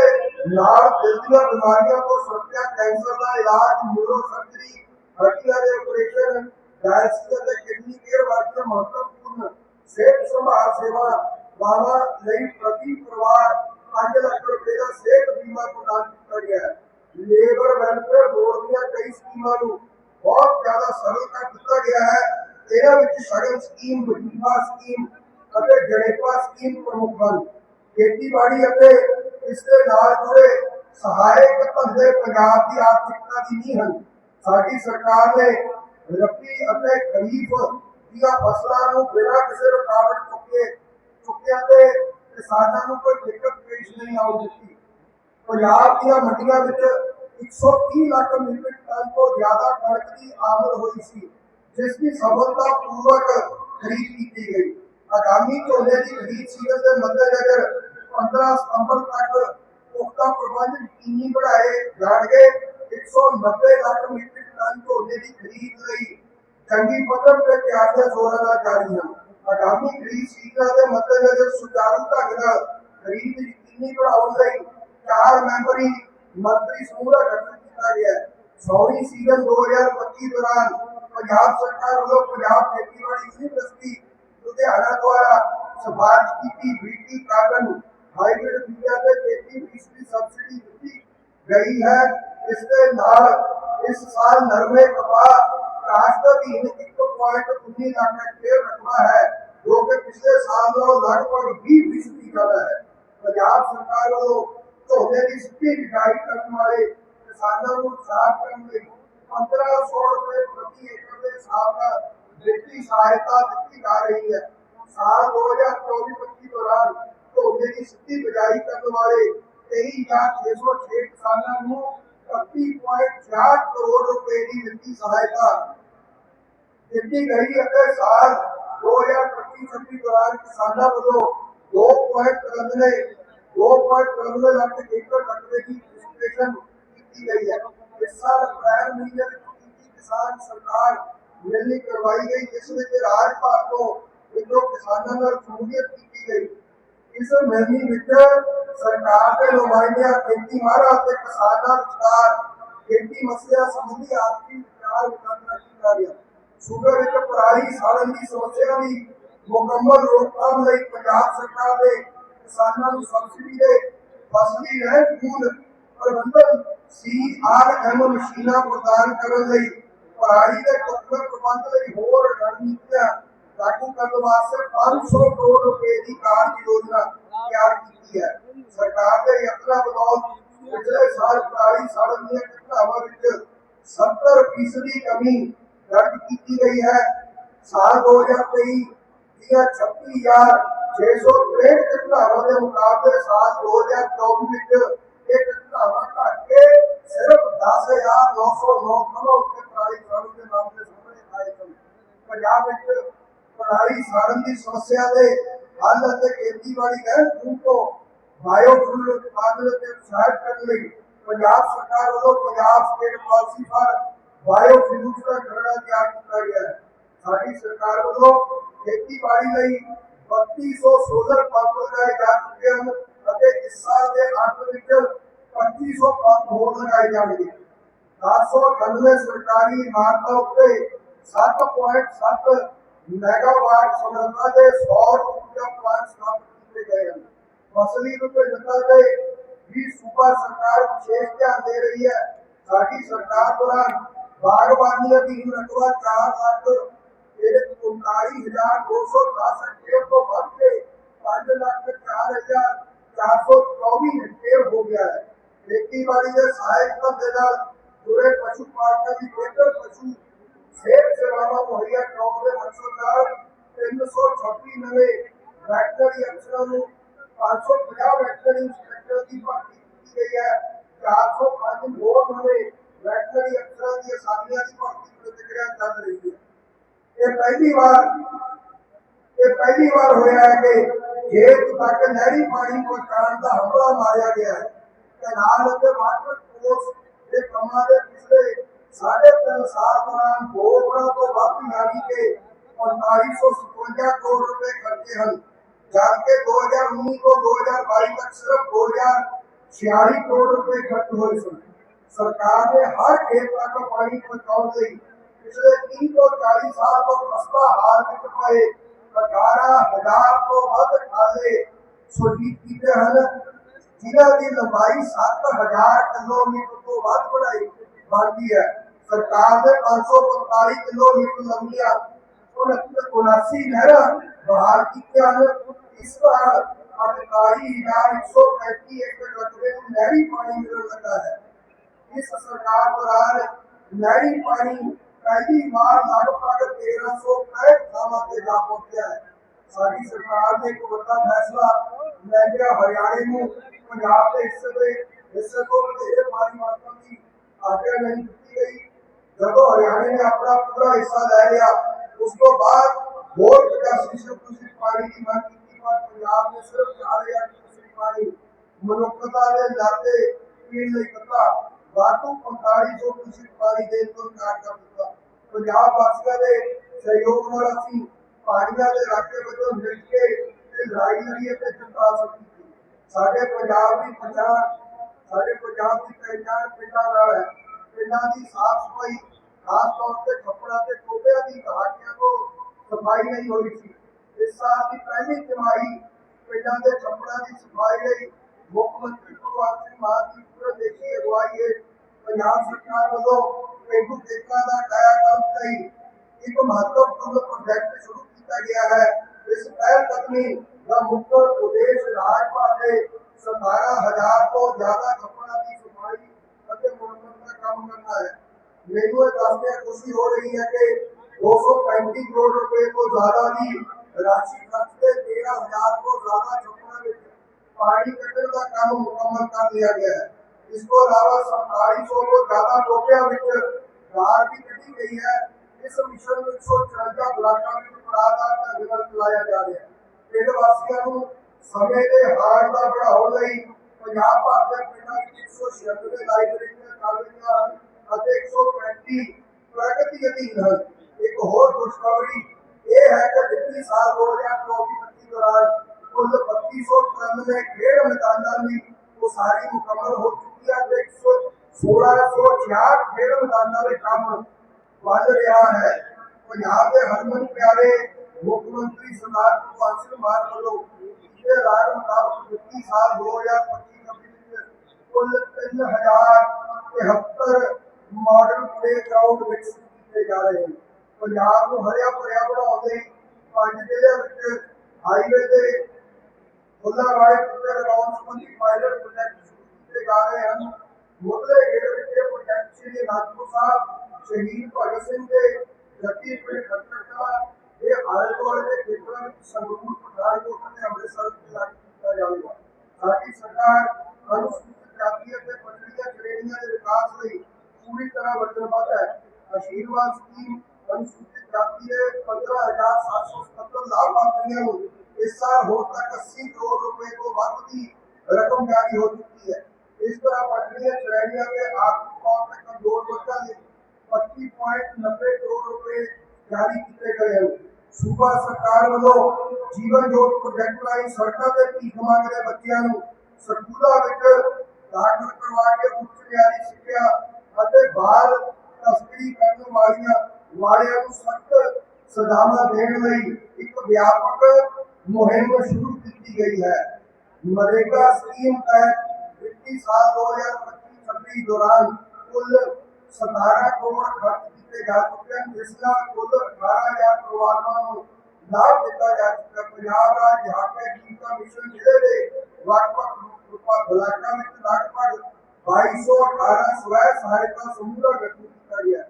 ਨਾਲ ਦਿਲ ਦੀਆਂ ਬਿਮਾਰੀਆਂ ਤੋਂ ਸੁਰੱਖਿਆ, ਕੈਂਸਰ ਦਾ ਇਲਾਜ ਨਿਊਰੋ ਸਰਜਰੀ ਹੱਡੀਆਂ ਦੇ ਆਪਰੇਸ਼ਨ ਡਾਇਲਸਿਸ ਅਤੇ ਕਿਡਨੀ ਕੇਅਰ ਵਰਗੀਆਂ ਮਹੱਤਵਪੂਰਨ ਸਿਹਤ ਸੰਭਾਲ ਸੇਵਾਵਾਂ ਲਈ ਪ੍ਰਤੀ ਪਰਿਵਾਰ 5 ਲੱਖ ਰੁਪਏ ਦਾ ਸਿਹਤ ਬੀਮਾ ਪ੍ਰਦਾਨ ਕੀਤਾ ਗਿਆ ਹੈ। ਲੇਬਰ ਵੈਲਫੇਅਰ ਬੋਰਡ ਦੀਆਂ ਕਈ ਸਕੀਮਾਂ ਨੂੰ ਬਹੁਤ ਜ਼ਿਆਦਾ ਸਰਲ ਦਿੱਤਾ ਗਿਆ ਹੈ। ਇਹਨਾਂ ਵਿੱਚ ਸ਼ਗਨ ਸਕੀਮ, ਵਜੀਫਾ ਸਕੀਮ ਅਤੇ ਜਣੇਪਾ ਸਕੀਮ ਪ੍ਰਮੁੱਖ ਹਨ। ਖੇਤੀਬਾੜੀ ਅਤੇ ਇਸ ਦੇ ਨਾਲ ਜੁੜੇ ਸਹਾਇਕ ਧੰਦੇ ਪੰਜਾਬ ਦੀ ਆਰਥਿਕਤਾ ਦੀ ਨੀਂਹ ਹਨ। ਸਾਡੀ ਸਰਕਾਰ ਨੇ ਰੱਬੀ ਅਤੇ ਖਰੀਫ ਦੀਆਂ ਫਸਲਾਂ ਨੂੰ ਬਿਨਾਂ ਕਿਸੇ ਰੁਕਾਵਟ ਚੁੱਕੇ ਚੁੱਕਿਆ ਤੇ ਕਿਸਾਨਾਂ ਨੂੰ ਕੋਈ ਦਿੱਕਤ ਪੇਸ਼ ਨਹੀਂ ਆਉਣ ਦਿੱਤੀ। ਪੰਜਾਬ ਦੀਆਂ ਮੰਡੀਆਂ ਵਿੱਚ 130 ਲੱਖ ਮੀਟ੍ਰਿਕ ਟਨ ਤੋਂ ਜ਼ਿਆਦਾ ਕਣਕ ਦੀ ਆਮਦ ਹੋਈ ਸੀ, ਜਿਸ ਦੀ ਸਫਲਤਾ ਪੂਰਵਕ ਖਰੀਦ ਕੀਤੀ ਗਈ। ਆਗਾਮੀ ਝੋਨੇ ਦੀ ਖਰੀਦ ਸੀਜ਼ਨ ਦੇ ਮੱਦੇਨਜ਼ਰ 15 ਸਤੰਬਰ ਤੱਕ ਪੁਖਤਾ ਪ੍ਰਬੰਧ ਯਕੀਨੀ ਬਣਾਏ ਜਾਣਗੇ। 190 ਲੱਖ ਮੀਟ੍ਰਿਕ ਟਨ ਝੋਨੇ ਦੀ ਖਰੀਦ ਲਈ ਚੰਗੀ ਪੱਧਰ ਤੇ ਤਿਆਰੀਆਂ ਜ਼ੋਰਾਂ ਨਾਲ ਜਾਰੀ ਹਨ। ਆਗਾਮੀ ਖਰੀਦ ਸੀਜ਼ਨ ਦੇ ਮੱਦੇਨਜ਼ਰ ਸੁਚਾਰੂ ਢੰਗ ਨਾਲ ਖਰੀਦ ਯਕੀਨੀ ਬਣਾਉਣ ਲਈ ਚਾਰ ਮੈਂਬਰੀ ਮੰਤਰੀ ਸਮੂਹ ਦਾ ਗਠਨ ਕੀਤਾ ਗਿਆ। ਹੈ ਸੌਰੀ ਸੀਜ਼ਨ 2025 ਦੌਰਾਨ ਪੰਜਾਬ ਸਰਕਾਰ ਵੱਲੋਂ ਪੰਜਾਬ ਖੇਤੀਬਾੜੀ ਯੂਨੀਵਰਸਿਟੀ ਲੁਧਿਆਣਾ ਦੁਆਰਾ ਸਿਫਾਰਿਸ਼ ਕੀਤੀ। ਬੀਟੀ ਕਾਟਨ ਹਾਈਬ੍ਰਿਡ ਬੀਜਾਂ ਤੇ 33 ਫੀਸਦੀ ਸਬਸਿਡੀ ਦਿੱਤੀ ਗਈ ਹੈ। ਇਸ ਦੇ ਨਾਲ ਇਸ ਸਾਲ ਨਰਮੇ ਕਪਾਹ ਕਾਸ਼ਤ ਅਧੀਨ 1.19 ਲੱਖ ਹੈਕਟੇਅਰ ਰਕਬਾ ਹੈ ਜੋ ਕਿ ਪਿਛਲੇ ਸਾਲ ਨਾਲੋਂ ਲਗਭਗ 20 ਫੀਸਦੀ ਜ਼ਿਆਦਾ ਹੈ ਪੰਜਾਬ ਸਰਕਾਰ ਵੱਲੋਂ ਝੋਨੇ ਦੀ ਸਿੱਧੀ ਬਿਜਾਈ ਕਰਨ ਵਾਲੇ ਕਿਸਾਨਾਂ ਨੂੰ ਸਾਫ਼ ਕਰਨ ਲਈ 1500 ਰੁਪਏ ਪ੍ਰਤੀ ਏਕੜ ਦੇ ਹਿਸਾਬ ਨਾਲ ਵਿੱਤੀ ਸਹਾਇਤਾ ਦਿੱਤੀ ਜਾ ਰਹੀ ਹੈ ਸਾਲ 2024-25 ਦੌਰਾਨ ਝੋਨੇ ਦੀ ਸਿੱਧੀ ਬਿਜਾਈ ਕਰਨ ਵਾਲੇ 23606 ਕਿਸਾਨਾਂ ਨੂੰ 31.4 ਕਰੋੜ ਰੁਪਏ ਦੀ ਵਿੱਤੀ ਸਹਾਇਤਾ ਦਿੱਤੀ ਗਈ ਅਤੇ ਸਾਲ 2025-26 ਦੌਰਾਨ ਕਿਸਾਨਾਂ ਵੱਲੋਂ 2.93 2.93 ਲੱਖ ਏਕੜ ਰਕਬੇ ਦੀ ਰਜਿਸਟ੍ਰੇਸ਼ਨ ਕੀਤੀ ਗਈ ਹੈ ਇਸ ਸਾਲ ਅਪ੍ਰੈਲ ਮਹੀਨੇ ਵਿੱਚ ਕੀਤੀ ਕਿਸਾਨ ਸਰਕਾਰ ਮਿਲਣੀ ਕਰਵਾਈ ਗਈ ਜਿਸ ਵਿੱਚ ਰਾਜ ਭਰ ਤੋਂ ਵਿੱਚੋਂ ਕਿਸਾਨਾਂ ਨਾਲ ਸ਼ਮੂਲੀਅਤ ਕੀਤੀ ਗਈ ਇਸ ਮਿਲਣੀ ਵਿੱਚ ਸਰਕਾਰ ਦੇ ਨੁਮਾਇੰਦਿਆਂ ਖੇਤੀ ਮਾਹਰਾਂ ਅਤੇ ਕਿਸਾਨਾਂ ਵਿਚਕਾਰ ਖੇਤੀ ਮਸਲਿਆਂ ਸੰਬੰਧੀ ਆਪਸੀ ਵਿਚਾਰ ਵਟਾਂਦਰਾ ਕੀਤਾ ਗਿਆ। ਸੂਬੇ ਵਿੱਚ ਪਰਾਲੀ ਸਾੜਨ ਦੀ ਸਮੱਸਿਆ ਦੀ ਮੁਕੰਮਲ ਰੋਕਥਾਮ ਲਈ ਪੰਜਾਬ ਸਰਕਾਰ ਨੇ ਕਿਸਾਨਾਂ ਨੂੰ ਸਬਸਿਡੀ ਦੇ ਫਸਲੀ ਰਹਿ ਫੂਲ ਪ੍ਰਬੰਧਨ ਸੀ ਆਰ ਐਮ ਮਸ਼ੀਨਾਂ ਪ੍ਰਦਾਨ ਕਰਨ ਲਈ ਪਰਾਲੀ ਦੇ ਕੁੱਲ ਪ੍ਰਬੰਧ ਲਈ ਹੋਰ ਰਣਨੀਤੀਆਂ ਲਾਗੂ ਕਰਨ ਵਾਸਤੇ 500 ਕਰੋੜ ਰੁਪਏ ਦੀ ਕਾਰਜ ਯੋਜਨਾ ਤਿਆਰ ਕੀਤੀ ਹੈ ਸਰਕਾਰ ਦੇ ਯਤਨਾਂ ਬਦੌਲਤ ਪਿਛਲੇ ਸਾਲ ਪਰਾਲੀ ਸਾੜਨ ਦੀਆਂ ਘਟਨਾਵਾਂ ਵਿੱਚ 70 ਫੀਸਦੀ ਕਮੀ ਦਰਜ ਕੀਤੀ ਗਈ ਹੈ ਸਾਲ 2023 ਦੀਆਂ 26663 ਘਟਨਾਵਾਂ ਦੇ ਮੁਕਾਬਲੇ ਸਾਲ 2024 ਵਿੱਚ ਇਹ ਘਟਨਾਵਾਂ ਘਟ ਕੇ ਸਿਰਫ 10909 ਕਰੋੜ ਉੱਤੇ ਪਰਾਲੀ ਸਾੜਨ ਦੇ ਮਾਮਲੇ ਸਾਹਮਣੇ ਆਏ ਸਨ ਪੰਜਾਬ ਵਿੱਚ ਪਰਾਲੀ ਸਾੜਨ ਦੀ ਸਮੱਸਿਆ ਦੇ ਹੱਲ ਅਤੇ ਖੇਤੀਬਾੜੀ ਗੈਰ ਖੂਨ ਤੋਂ ਬਾਇਓਫਿਊਲ ਉਤਪਾਦਨ ਅਤੇ ਉਤਸ਼ਾਹਿਤ ਕਰਨ ਲਈ ਪੰਜਾਬ ਸਰਕਾਰ ਵੱਲੋਂ Punjab state policy for biofuels ਦਾ ਖਰੜਾ ਤਿਆਰ ਕੀਤਾ ਗਿਆ ਹੈ। ਸਾਡੀ ਸਰਕਾਰ ਵੱਲੋਂ ਖੇਤੀਬਾੜੀ ਲਈ 3200 ਸੋਲਰ ਪੰਪ ਲਗਾਏ ਜਾ ਚੁੱਕੇ ਹਨ ਅਤੇ ਇਸ ਸਾਲ ਦੇ ਅੰਤ ਵਿੱਚ 2500 ਪੰਪ ਹੋਰ ਲਗਾਏ ਜਾਣਗੇ। 798 ਸਰਕਾਰੀ ਇਮਾਰਤਾਂ ਉੱਤੇ 7.7 ਮੈਗਾਵਾਟ ਸਮਰੱਥਾ ਦੇ ਸੌਰ ਊਰਜਾ ਪਲਾਂਟ ਸਥਾਪਿਤ ਕੀਤੇ ਗਏ ਹਨ ਫਸਲੀ ਵਿਭਿੰਨਤਾ ਤੇ ਵੀ ਸੂਬਾ ਸਰਕਾਰ ਵਿਸ਼ੇਸ਼ ਧਿਆਨ ਦੇ ਰਹੀ ਹੈ ਸਾਡੀ ਸਰਕਾਰ ਦੌਰਾਨ ਬਾਗਬਾਨੀ ਅਧੀਨ ਰਕਬਾ 4 ਲੱਖ ਇਹਦੇ 39210 ਹੈਕਟੇਅਰ ਤੋਂ ਵੱਧ ਕੇ 5 ਲੱਖ 4424 ਹੈਕਟੇਅਰ ਹੋ ਗਿਆ ਹੈ ਖੇਤੀਬਾੜੀ ਦੇ ਸਹਾਇਕ ਧੰਦੇ ਨਾਲ ਜੁੜੇ ਪਸ਼ੂ ਪਾਲਕਾਂ ਦੀ ਬਿਹਤਰ ਪਸ਼ੂ ਸਿਹਤ ਸੇਵਾਵਾਂ ਮੁਹੱਈਆ ਕਰਾਉਣ ਦੇ ਮਕਸਦ ਨਾਲ 336 ਨਵੇਂ ਵੈਟਰਨਰੀ ਅਫਸਰਾਂ ਨੂੰ 550 ਵੈਟਰਨਰੀ ਇੰਸਪੈਕਟਰ ਦੀ ਭਰਤੀ ਕੀਤੀ ਗਈ ਹੈ। 405 ਹੋਰ ਨਵੇਂ ਵੈਟਰਨਰੀ ਅਫਸਰਾਂ ਦੀ ਅਸਾਮੀਆਂ ਦੀ ਭਰਤੀ ਪ੍ਰਕਿਰਿਆ ਚੱਲ ਰਹੀ ਹੈ। ਇਹ ਪਹਿਲੀ ਵਾਰ ਇਹ ਪਹਿਲੀ ਵਾਰ ਹੋਇਆ ਹੈ ਕਿ ਖੇਤ ਤੱਕ ਨਹਿਰੀ ਪਾਣੀ ਪਹੁੰਚਾਉਣ ਦਾ ਹਮਲਾ ਮਾਰਿਆ ਗਿਆ ਹੈ। ਕਨਾਲ ਅਤੇ ਵਾਟਰ ਕੋਰਸ ਦੇ ਕੰਮਾਂ ਦੇ ਪਿਛਲੇ ਸਾਢੇ ਤਿੰਨ ਸਾਲ ਦੌਰਾਨ ਦੋ ਤੋਂ ਵੱਧ ਯਾਨੀ ਕਿ 4557 ਕਰੋੜ ਰੁਪਏ ਖਰਚੇ ਹਨ। ਜਦਕਿ 2019 ਤੋਂ 2022 ਤੱਕ ਸਿਰਫ 2046 ਕਰੋੜ ਰੁਪਏ ਖਰਚ ਹੋਏ ਸਨ। ਸਰਕਾਰ ਨੇ ਹਰ ਖੇਤ ਤੱਕ ਪਾਣੀ ਪਹੁੰਚਾਉਣ ਲਈ ਪਿਛਲੇ 30 ਤੋਂ 40 ਸਾਲ ਤੋਂ ਖਸਤਾ ਹਾਲ ਵਿੱਚ ਪਏ 18000 ਤੋਂ ਵੱਧ ਖਾਲੇ ਸੁਰਜੀਤ ਕੀਤੇ ਹਨ, ਜਿਨ੍ਹਾਂ ਦੀ ਲੰਬਾਈ 7000 ਕਿਲੋਮੀਟਰ ਤੋਂ ਵੱਧ ਬਣਾਈ। ਬਣਦੀ ਹੈ। ਸਰਕਾਰ ਨੇ 545 ਕਿਲੋਮੀਟਰ ਲੰਬੀਆਂ 79 ਨਹਿਰਾਂ ਬਹਾਲ ਕੀਤੀਆਂ ਹਨ। ਇਸ ਵਾਰ 48135 ਏਕੜ ਰਕਬੇ ਨੂੰ ਨਹਿਰੀ ਪਾਣੀ ਮਿਲਣ ਲੱਗਾ ਹੈ। ਇਸ ਸਰਕਾਰ ਦੌਰਾਨ ਨਹਿਰੀ ਪਾਣੀ ਪਹਿਲੀ ਵਾਰ ਲਗਭਗ 1365 ਥਾਵਾਂ ਤੇ ਜਾ ਪਹੁੰਚਿਆ ਹੈ। ਸਾਡੀ ਸਰਕਾਰ ਨੇ ਇੱਕ ਵੱਡਾ ਫੈਸਲਾ ਲੈ ਹਰਿਆਣੇ ਨੂੰ ਪੰਜਾਬ ਦੇ ਹਿੱਸੇ ਦੇ ਹਿੱਸੇ ਤੋਂ ਵਧੇਰੇ ਪਾਣੀ ਵਰਤਣ ਦੀ ਆਗਿਆ ਨਹੀਂ ਦਿੱਤੀ ਗਈ। ਜਦੋਂ ਹਰਿਆਣੇ ਨੇ ਆਪਣਾ ਪੂਰਾ ਹਿੱਸਾ ਲੈ ਲਿਆ, ਉਸ ਤੋਂ ਬਾਅਦ ਹੋਰ 85 ਤੁਸੀਂ ਪਾਣੀ ਦੀ ਮੰਗ ਕੀਤੀ। ਪਰ ਪੰਜਾਬ ਨੇ ਸਿਰਫ 4000 ਤੁਸੀਂ ਪਾਣੀ ਮਨੁੱਖਤਾ ਦੇ ਨਾਤੇ ਪੀਣ ਲਈ ਦਿੱਤਾ। ਵਾਧੂ 4500 ਤੁਸੀਂ ਪਾਣੀ ਦੇਣ ਤੋਂ ਇਨਕਾਰ ਕਰ ਦਿੱਤਾ। ਪੰਜਾਬ ਵਾਸੀਆਂ ਦੇ ਸਹਿਯੋਗ ਨਾਲ ਅਸੀਂ ਪਾਣੀਆਂ ਦੇ ਰਾਖੇ ਵਜੋਂ ਮਿਲ ਕੇ ਤੇ ਲੜਾਈ ਲੜੀ ਅਤੇ ਜਿੱਤ ਹਾਸਲ ਸਾਡੇ ਪੰਜਾਬ ਦੀ ਪਛਾਣ ਸਾਡੇ ਪੰਜਾਬ ਦੀ ਪਹਿਚਾਣ ਪਿੰਡਾਂ ਨਾਲ ਹੈ। ਪਿੰਡਾਂ ਦੀ ਸਾਫ਼ ਸਫ਼ਾਈ, ਖਾਸ ਤੌਰ ਤੇ ਛੱਪੜਾਂ ਤੇ ਟੋਬਿਆਂ ਦੀ ਘਾਟੀਆਂ ਤੋਂ ਸਫ਼ਾਈ ਨਹੀਂ ਹੋਈ ਸੀ। ਇਸ ਸਾਲ ਦੀ ਪਹਿਲੀ ਤਿਮਾਹੀ ਪਿੰਡਾਂ ਦੇ ਛੱਪੜਾਂ ਦੀ ਸਫ਼ਾਈ ਲਈ ਮੁੱਖ ਮੰਤਰੀ ਭਗਵੰਤ ਸਿੰਘ ਮਾਨ ਦੀ ਪੂਰਨਦੇਸ਼ੀ ਅਗਵਾਈ ਹੇਠ ਪੰਜਾਬ ਸਰਕਾਰ ਵੱਲੋਂ ਪੇਂਡੂ ਖੇਤਰਾਂ ਦਾ ਕਾਇਆਕਲਪ ਲਈ ਇੱਕ ਮਹੱਤਵਪੂਰਨ ਪ੍ਰੋਜੈਕਟ ਸ਼ੁਰੂ ਕੀਤਾ ਗਿਆ ਹੈ। ਇਸ ਪਹਿਲ ਕਦਮੀ ਦਾ ਮੁੱਖ ਉਦੇਸ਼ ਰਾਜ ਭਾਰਤੇ 17000 ਤੋਂ ਜ਼ਿਆਦਾ ਛੱਪੜਾਂ ਦੀ ਸਫ਼ਾਈ ਅਤੇ ਮੁਰੰਮਤ ਦਾ ਕੰਮ ਕਰਨਾ ਹੈ ਮੈਨੂੰ ਇਹ ਦੱਸਦੇ ਖੁਸ਼ੀ ਹੋ ਰਹੀ ਹੈ ਕਿ 235 ਕਰੋੜ ਰੁਪਏ ਤੋਂ ਜ਼ਿਆਦਾ ਦੀ ਰਾਸ਼ੀ ਖਰਚ ਕੇ 13000 ਤੋਂ ਜ਼ਿਆਦਾ ਛੱਪੜਾਂ ਵਿੱਚ ਪਾਣੀ ਕੱਢਣ ਦਾ ਕੰਮ ਮੁਕੰਮਲ ਕਰ ਲਿਆ ਗਿਆ ਹੈ ਇਸ ਤੋਂ ਇਲਾਵਾ 4700 ਤੋਂ ਜ਼ਿਆਦਾ ਟੋਪਿਆਂ ਵਿੱਚ ਕਾਰ ਵੀ ਕੱਢੀ ਗਈ ਹੈ ਇਸ ਮਿਸ਼ਨ ਨੂੰ 154 ਬਲਾਕਾਂ ਵਿੱਚ ਪੜਾਅਦਾਰ ਢੰਗ ਨਾਲ ਚਲਾਇਆ ਜਾ ਰਿਹਾ ਹੈ ਪਿੰਡ ਵਾਸੀਆਂ ਨੂੰ ਸਮੇਂ ਦੇ ਹਾਰ ਦਾ ਵਧਾਉਣ ਲਈ ਪੰਜਾਬ ਭਰ ਦੇ ਪਿੰਡਾਂ ਵਿੱਚ 196 ਲਾਇਬ੍ਰੇਰੀਆਂ ਕਾਲਜਾਂ ਅਤੇ 135 ਪ੍ਰਗਤੀ ਅਧੀਨ ਹਨ। ਇੱਕ ਹੋਰ ਖੁਸ਼ਖਬਰੀ ਇਹ ਹੈ ਕਿ ਵਿੱਤੀ ਸਾਲ 2024-25 ਦੌਰਾਨ ਕੁੱਲ 3293 ਖੇਡ ਮੈਦਾਨਾਂ ਦੀ ਉਸਾਰੀ ਮੁਕੰਮਲ ਹੋ ਚੁੱਕੀ ਹੈ ਤੇ 1666 ਖੇਡ ਮੈਦਾਨਾਂ ਦੇ ਕੰਮ ਵੱਧ ਰਿਹਾ ਹੈ। ਪੰਜਾਬ ਦੇ ਹਰਮਨ ਪਿਆਰੇ ਮੁੱਖ ਮੰਤਰੀ ਸਰਦਾਰ ਭਗਵੰਤ ਸਿੰਘ ਮਾਨ ਵੱਲੋਂ ਪਿਛਲੇ ਰਾਜ ਮੁਤਾਬਕ ਵਿੱਤੀ ਸਾਲ 2025 ਵਿੱਚ ਕੁੱਲ 3073 ਮਾਡਲ ਪਲੇਗਰਾਉਂਡ ਵਿਕਸਿਤ ਕੀਤੇ ਜਾ ਰਹੇ ਹਨ। ਪੰਜਾਬ ਨੂੰ ਹਰਿਆ ਭਰਿਆ ਬਣਾਉਣ ਲਈ ਪੰਜ ਜ਼ਿਲ੍ਹਿਆਂ ਵਿੱਚ ਹਾਈਵੇ ਤੇ ਫੁੱਲਾਂ ਵਾਲੇ ਬੂਟੇ ਲਗਾਉਣ ਸੰਬੰਧੀ ਪਾਇਲਟ ਪ੍ਰੋਜੈਕਟ ਸ਼ੁਰੂ ਕੀਤੇ ਜਾ ਰਹੇ ਹਨ। ਮੁੱਢਲੇ ਗੇੜ ਵਿੱਚ ਇਹ ਪ੍ਰੋਜੈਕਟ ਸ਼੍ਰੀ ਅਨੰਦਪੁਰ ਸਾਹਿਬ, ਸ਼ਹੀਦ ਭਗਤ ਸਿੰਘ ਦੇ ਜੱਟੀ ਪਿੰਡ ਖੱਤਰ ਇਹ ਆਲੇ ਦੁਆਲੇ ਦੇ ਖੇਤਰਾਂ ਵਿੱਚ ਸੰਗਰੂਰ, ਪਠਾਨਕੋਟ ਅਤੇ ਅੰਮ੍ਰਿਤਸਰ ਵਿੱਚ ਲਾਗੂ ਕੀਤਾ ਜਾਵੇਗਾ ਸਾਡੀ ਸਰਕਾਰ ਅਨੁਸੂਚਿਤ ਜਾਤੀ ਅਤੇ ਪਛੜੀਆਂ ਸ਼੍ਰੇਣੀਆਂ ਦੇ ਵਿਕਾਸ ਲਈ ਪੂਰੀ ਤਰ੍ਹਾਂ ਵਚਨਬੱਧ ਹੈ। ਆਸ਼ੀਰਵਾਦ ਸਕੀਮ ਅਨੁਸੂਚਿਤ ਜਾਤੀ ਦੇ 15777 ਲਾਭਪਾਤਰੀਆਂ ਨੂੰ ਇਸ ਸਾਲ ਹੁਣ ਤੱਕ 80 ਕਰੋੜ ਰੁਪਏ ਤੋਂ ਵੱਧ ਦੀ ਰਕਮ ਜਾਰੀ ਹੋ ਚੁੱਕੀ ਹੈ। ਇਸ ਤਰ੍ਹਾਂ ਪਛੜੀਆਂ ਸ਼੍ਰੇਣੀਆਂ ਦੇ ਆਰਥਿਕ ਤੌਰ ਤੇ ਕਮਜ਼ੋਰ ਵਰਗਾਂ ਲਈ 25.90 ਕਰੋੜ ਰੁਪਏ ਜਾਰੀ ਕੀਤੇ ਗਏ ਹਨ। ਸੂਬਾ ਸਰਕਾਰ ਵੱਲੋਂ ਜੀਵਨ ਜੋਤ ਪ੍ਰੋਜੈਕਟ ਰਾਹੀਂ ਸੜਕਾਂ ਤੇ ਭੀਖ ਮੰਗਦੇ ਬੱਚਿਆਂ ਨੂੰ ਸਕੂਲਾਂ ਵਿੱਚ ਦਾਖਲ ਕਰਵਾ ਕੇ ਉੱਚ ਮਿਆਰੀ ਸਿੱਖਿਆ ਅਤੇ ਬਾਲ ਤਸਕਰੀ ਕਰਨ ਵਾਲੀਆਂ ਵਾਲਿਆਂ ਨੂੰ ਸਖਤ ਸਜ਼ਾਵਾਂ ਦੇਣ ਲਈ ਇੱਕ ਵਿਆਪਕ ਮੁਹਿੰਮ ਸ਼ੁਰੂ ਕੀਤੀ ਗਈ ਹੈ। ਮਰੇਗਾ ਸਕੀਮ ਤਹਿਤ ਵਿੱਤੀ ਸਾਲ 2025-26 ਦੌਰਾਨ ਕੁੱਲ 17 ਕਰੋੜ ਖਰਚ ਜਾ ਚੁੱਕੇ ਹਨ ਜਿਸ ਨਾਲ ਕੁੱਲ 18000 ਪਰਿਵਾਰਾਂ ਨੂੰ ਲਾਭ ਦਿੱਤਾ ਜਾ ਚੁੱਕਾ ਹੈ। ਪੰਜਾਬ ਰਾਜ ਝਾਕੇ ਜੀਵਿਕਾ ਮਿਸ਼ਨ ਜ਼ਿਲ੍ਹੇ ਦੇ ਵੱਖ-ਵੱਖ ਰੂਪਾਂ ਬਲਾਕਾਂ ਵਿੱਚ ਲਗਭਗ 2218 ਸਵੈ ਸਹਾਇਤਾ ਸਮੂਹ ਦਾ ਗਠਨ ਕੀਤਾ ਗਿਆ ਹੈ।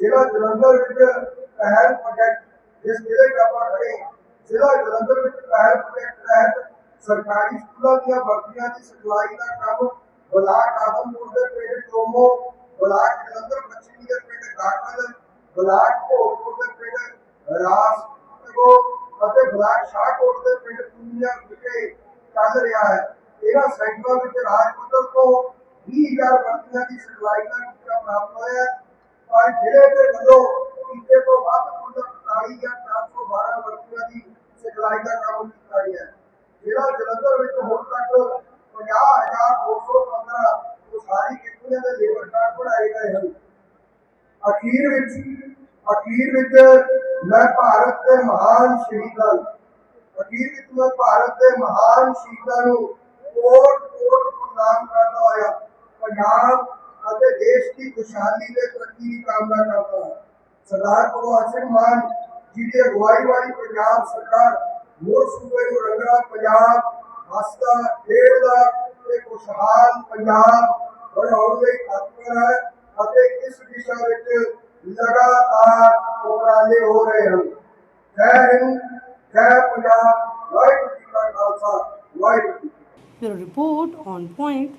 ਜ਼ਿਲ੍ਹਾ ਜਲੰਧਰ ਵਿੱਚ ਪਹਿਲ ਪ੍ਰੋਜੈਕਟ ਜਿਸ ਜ਼ਿਲ੍ਹੇ ਦਾ ਆਪਾਂ ਖੜੇ ਹਾਂ, ਜ਼ਿਲ੍ਹਾ ਜਲੰਧਰ ਵਿੱਚ ਪਹਿਲ ਪ੍ਰੋਜੈਕਟ ਤਹਿਤ ਸਰਕਾਰੀ ਸਕੂਲਾਂ ਦੀਆਂ ਵਰਦੀਆਂ ਦੀ ਸਿਖਲਾਈ ਦਾ ਕੰਮ ਬਲਾਕ ਆਦਮਪੁਰ ਦੇ ਪਿੰਡ ਟੋਮੋ ਬਲਾਕ ਜਲੰਧਰ ਪੱਛਮੀ ਦੇ ਪਿੰਡ ਕਾਕਲ ਬਲਾਕ ਭੋਗਪੁਰ ਦੇ ਪਿੰਡ ਰਾਸ ਕੋ ਅਤੇ ਬਲਾਕ ਸ਼ਾਹਕੋਟ ਦੇ ਪਿੰਡ ਪੂਨੀਆ ਵਿਖੇ ਚੱਲ ਰਿਹਾ ਹੈ। ਇਹਨਾਂ ਸੈਂਟਰਾਂ ਵਿੱਚ ਰਾਜ ਪੱਧਰ ਤੋਂ 20000 ਵਰਦੀਆਂ ਦੀ ਸਿਖਲਾਈ ਦਾ ਟੀਚਾ ਪ੍ਰਾਪਤ ਹੋਇਆ ਪਰ ਜ਼ਿਲ੍ਹੇ ਦੇ ਵੱਲੋਂ ਟੀਚੇ ਤੋਂ ਵੱਧ ਕੁੱਲ 47 ਜਾਂ 412 ਵਰਦੀਆਂ ਦੀ ਸਿਖਲਾਈ ਦਾ ਕੰਮ ਕੀਤਾ ਗਿਆ ਹੈ ਜ਼ਿਲ੍ਹਾ ਜਲੰਧਰ ਵਿੱਚ ਹੁਣ ਤੱਕ 50215 ਉਸਾਰੀ ਕਿੱਤਿਆਂ ਦੇ ਲੇਬਰ ਕਾਰਡ ਬਣਾਏ ਗਏ ਹਨ ਅਖੀਰ ਵਿੱਚ ਅਖੀਰ ਵਿੱਚ ਮੈਂ ਭਾਰਤ ਦੇ ਮਹਾਨ ਸ਼ਹੀਦਾਂ ਅਖੀਰ ਵਿੱਚ ਮੈਂ ਭਾਰਤ ਦੇ ਮਹਾਨ ਸ਼ਹੀਦਾਂ ਨੂੰ ਕੋਟ ਕੋਟ ਪ੍ਰਣਾਮ ਕਰਦਾ ਹੋਇਆ। ਪੰਜਾਬ ਅਤੇ ਦੇਸ਼ ਦੀ ਖੁਸ਼ਹਾਲੀ ਤੇ ਤਰੱਕੀ ਦੀ ਕਾਮਨਾ ਕਰਦਾ ਹਾਂ ਸਰਦਾਰ ਭਗਵੰਤ ਸਿੰਘ ਮਾਨ ਜੀ ਦੀ ਅਗਵਾਈ ਵਾਲੀ ਪੰਜਾਬ ਸਰਕਾਰ ਮੋਰ ਸੂਬੇ ਨੂੰ ਰੰਗਲਾ ਪੰਜਾਬ ਹੱਸਦਾ ਖੇਡਦਾ ਤੇ ਖੁਸ਼ਹਾਲ ਪੰਜਾਬ ਬਣਾਉਣ ਲਈ ਤਤਪਰ ਹੈ ਅਤੇ ਇਸ ਦਿਸ਼ਾ ਵਿੱਚ ਲਗਾਤਾਰ ਉਪਰਾਲੇ ਹੋ ਰਹੇ ਹਨ। The report on point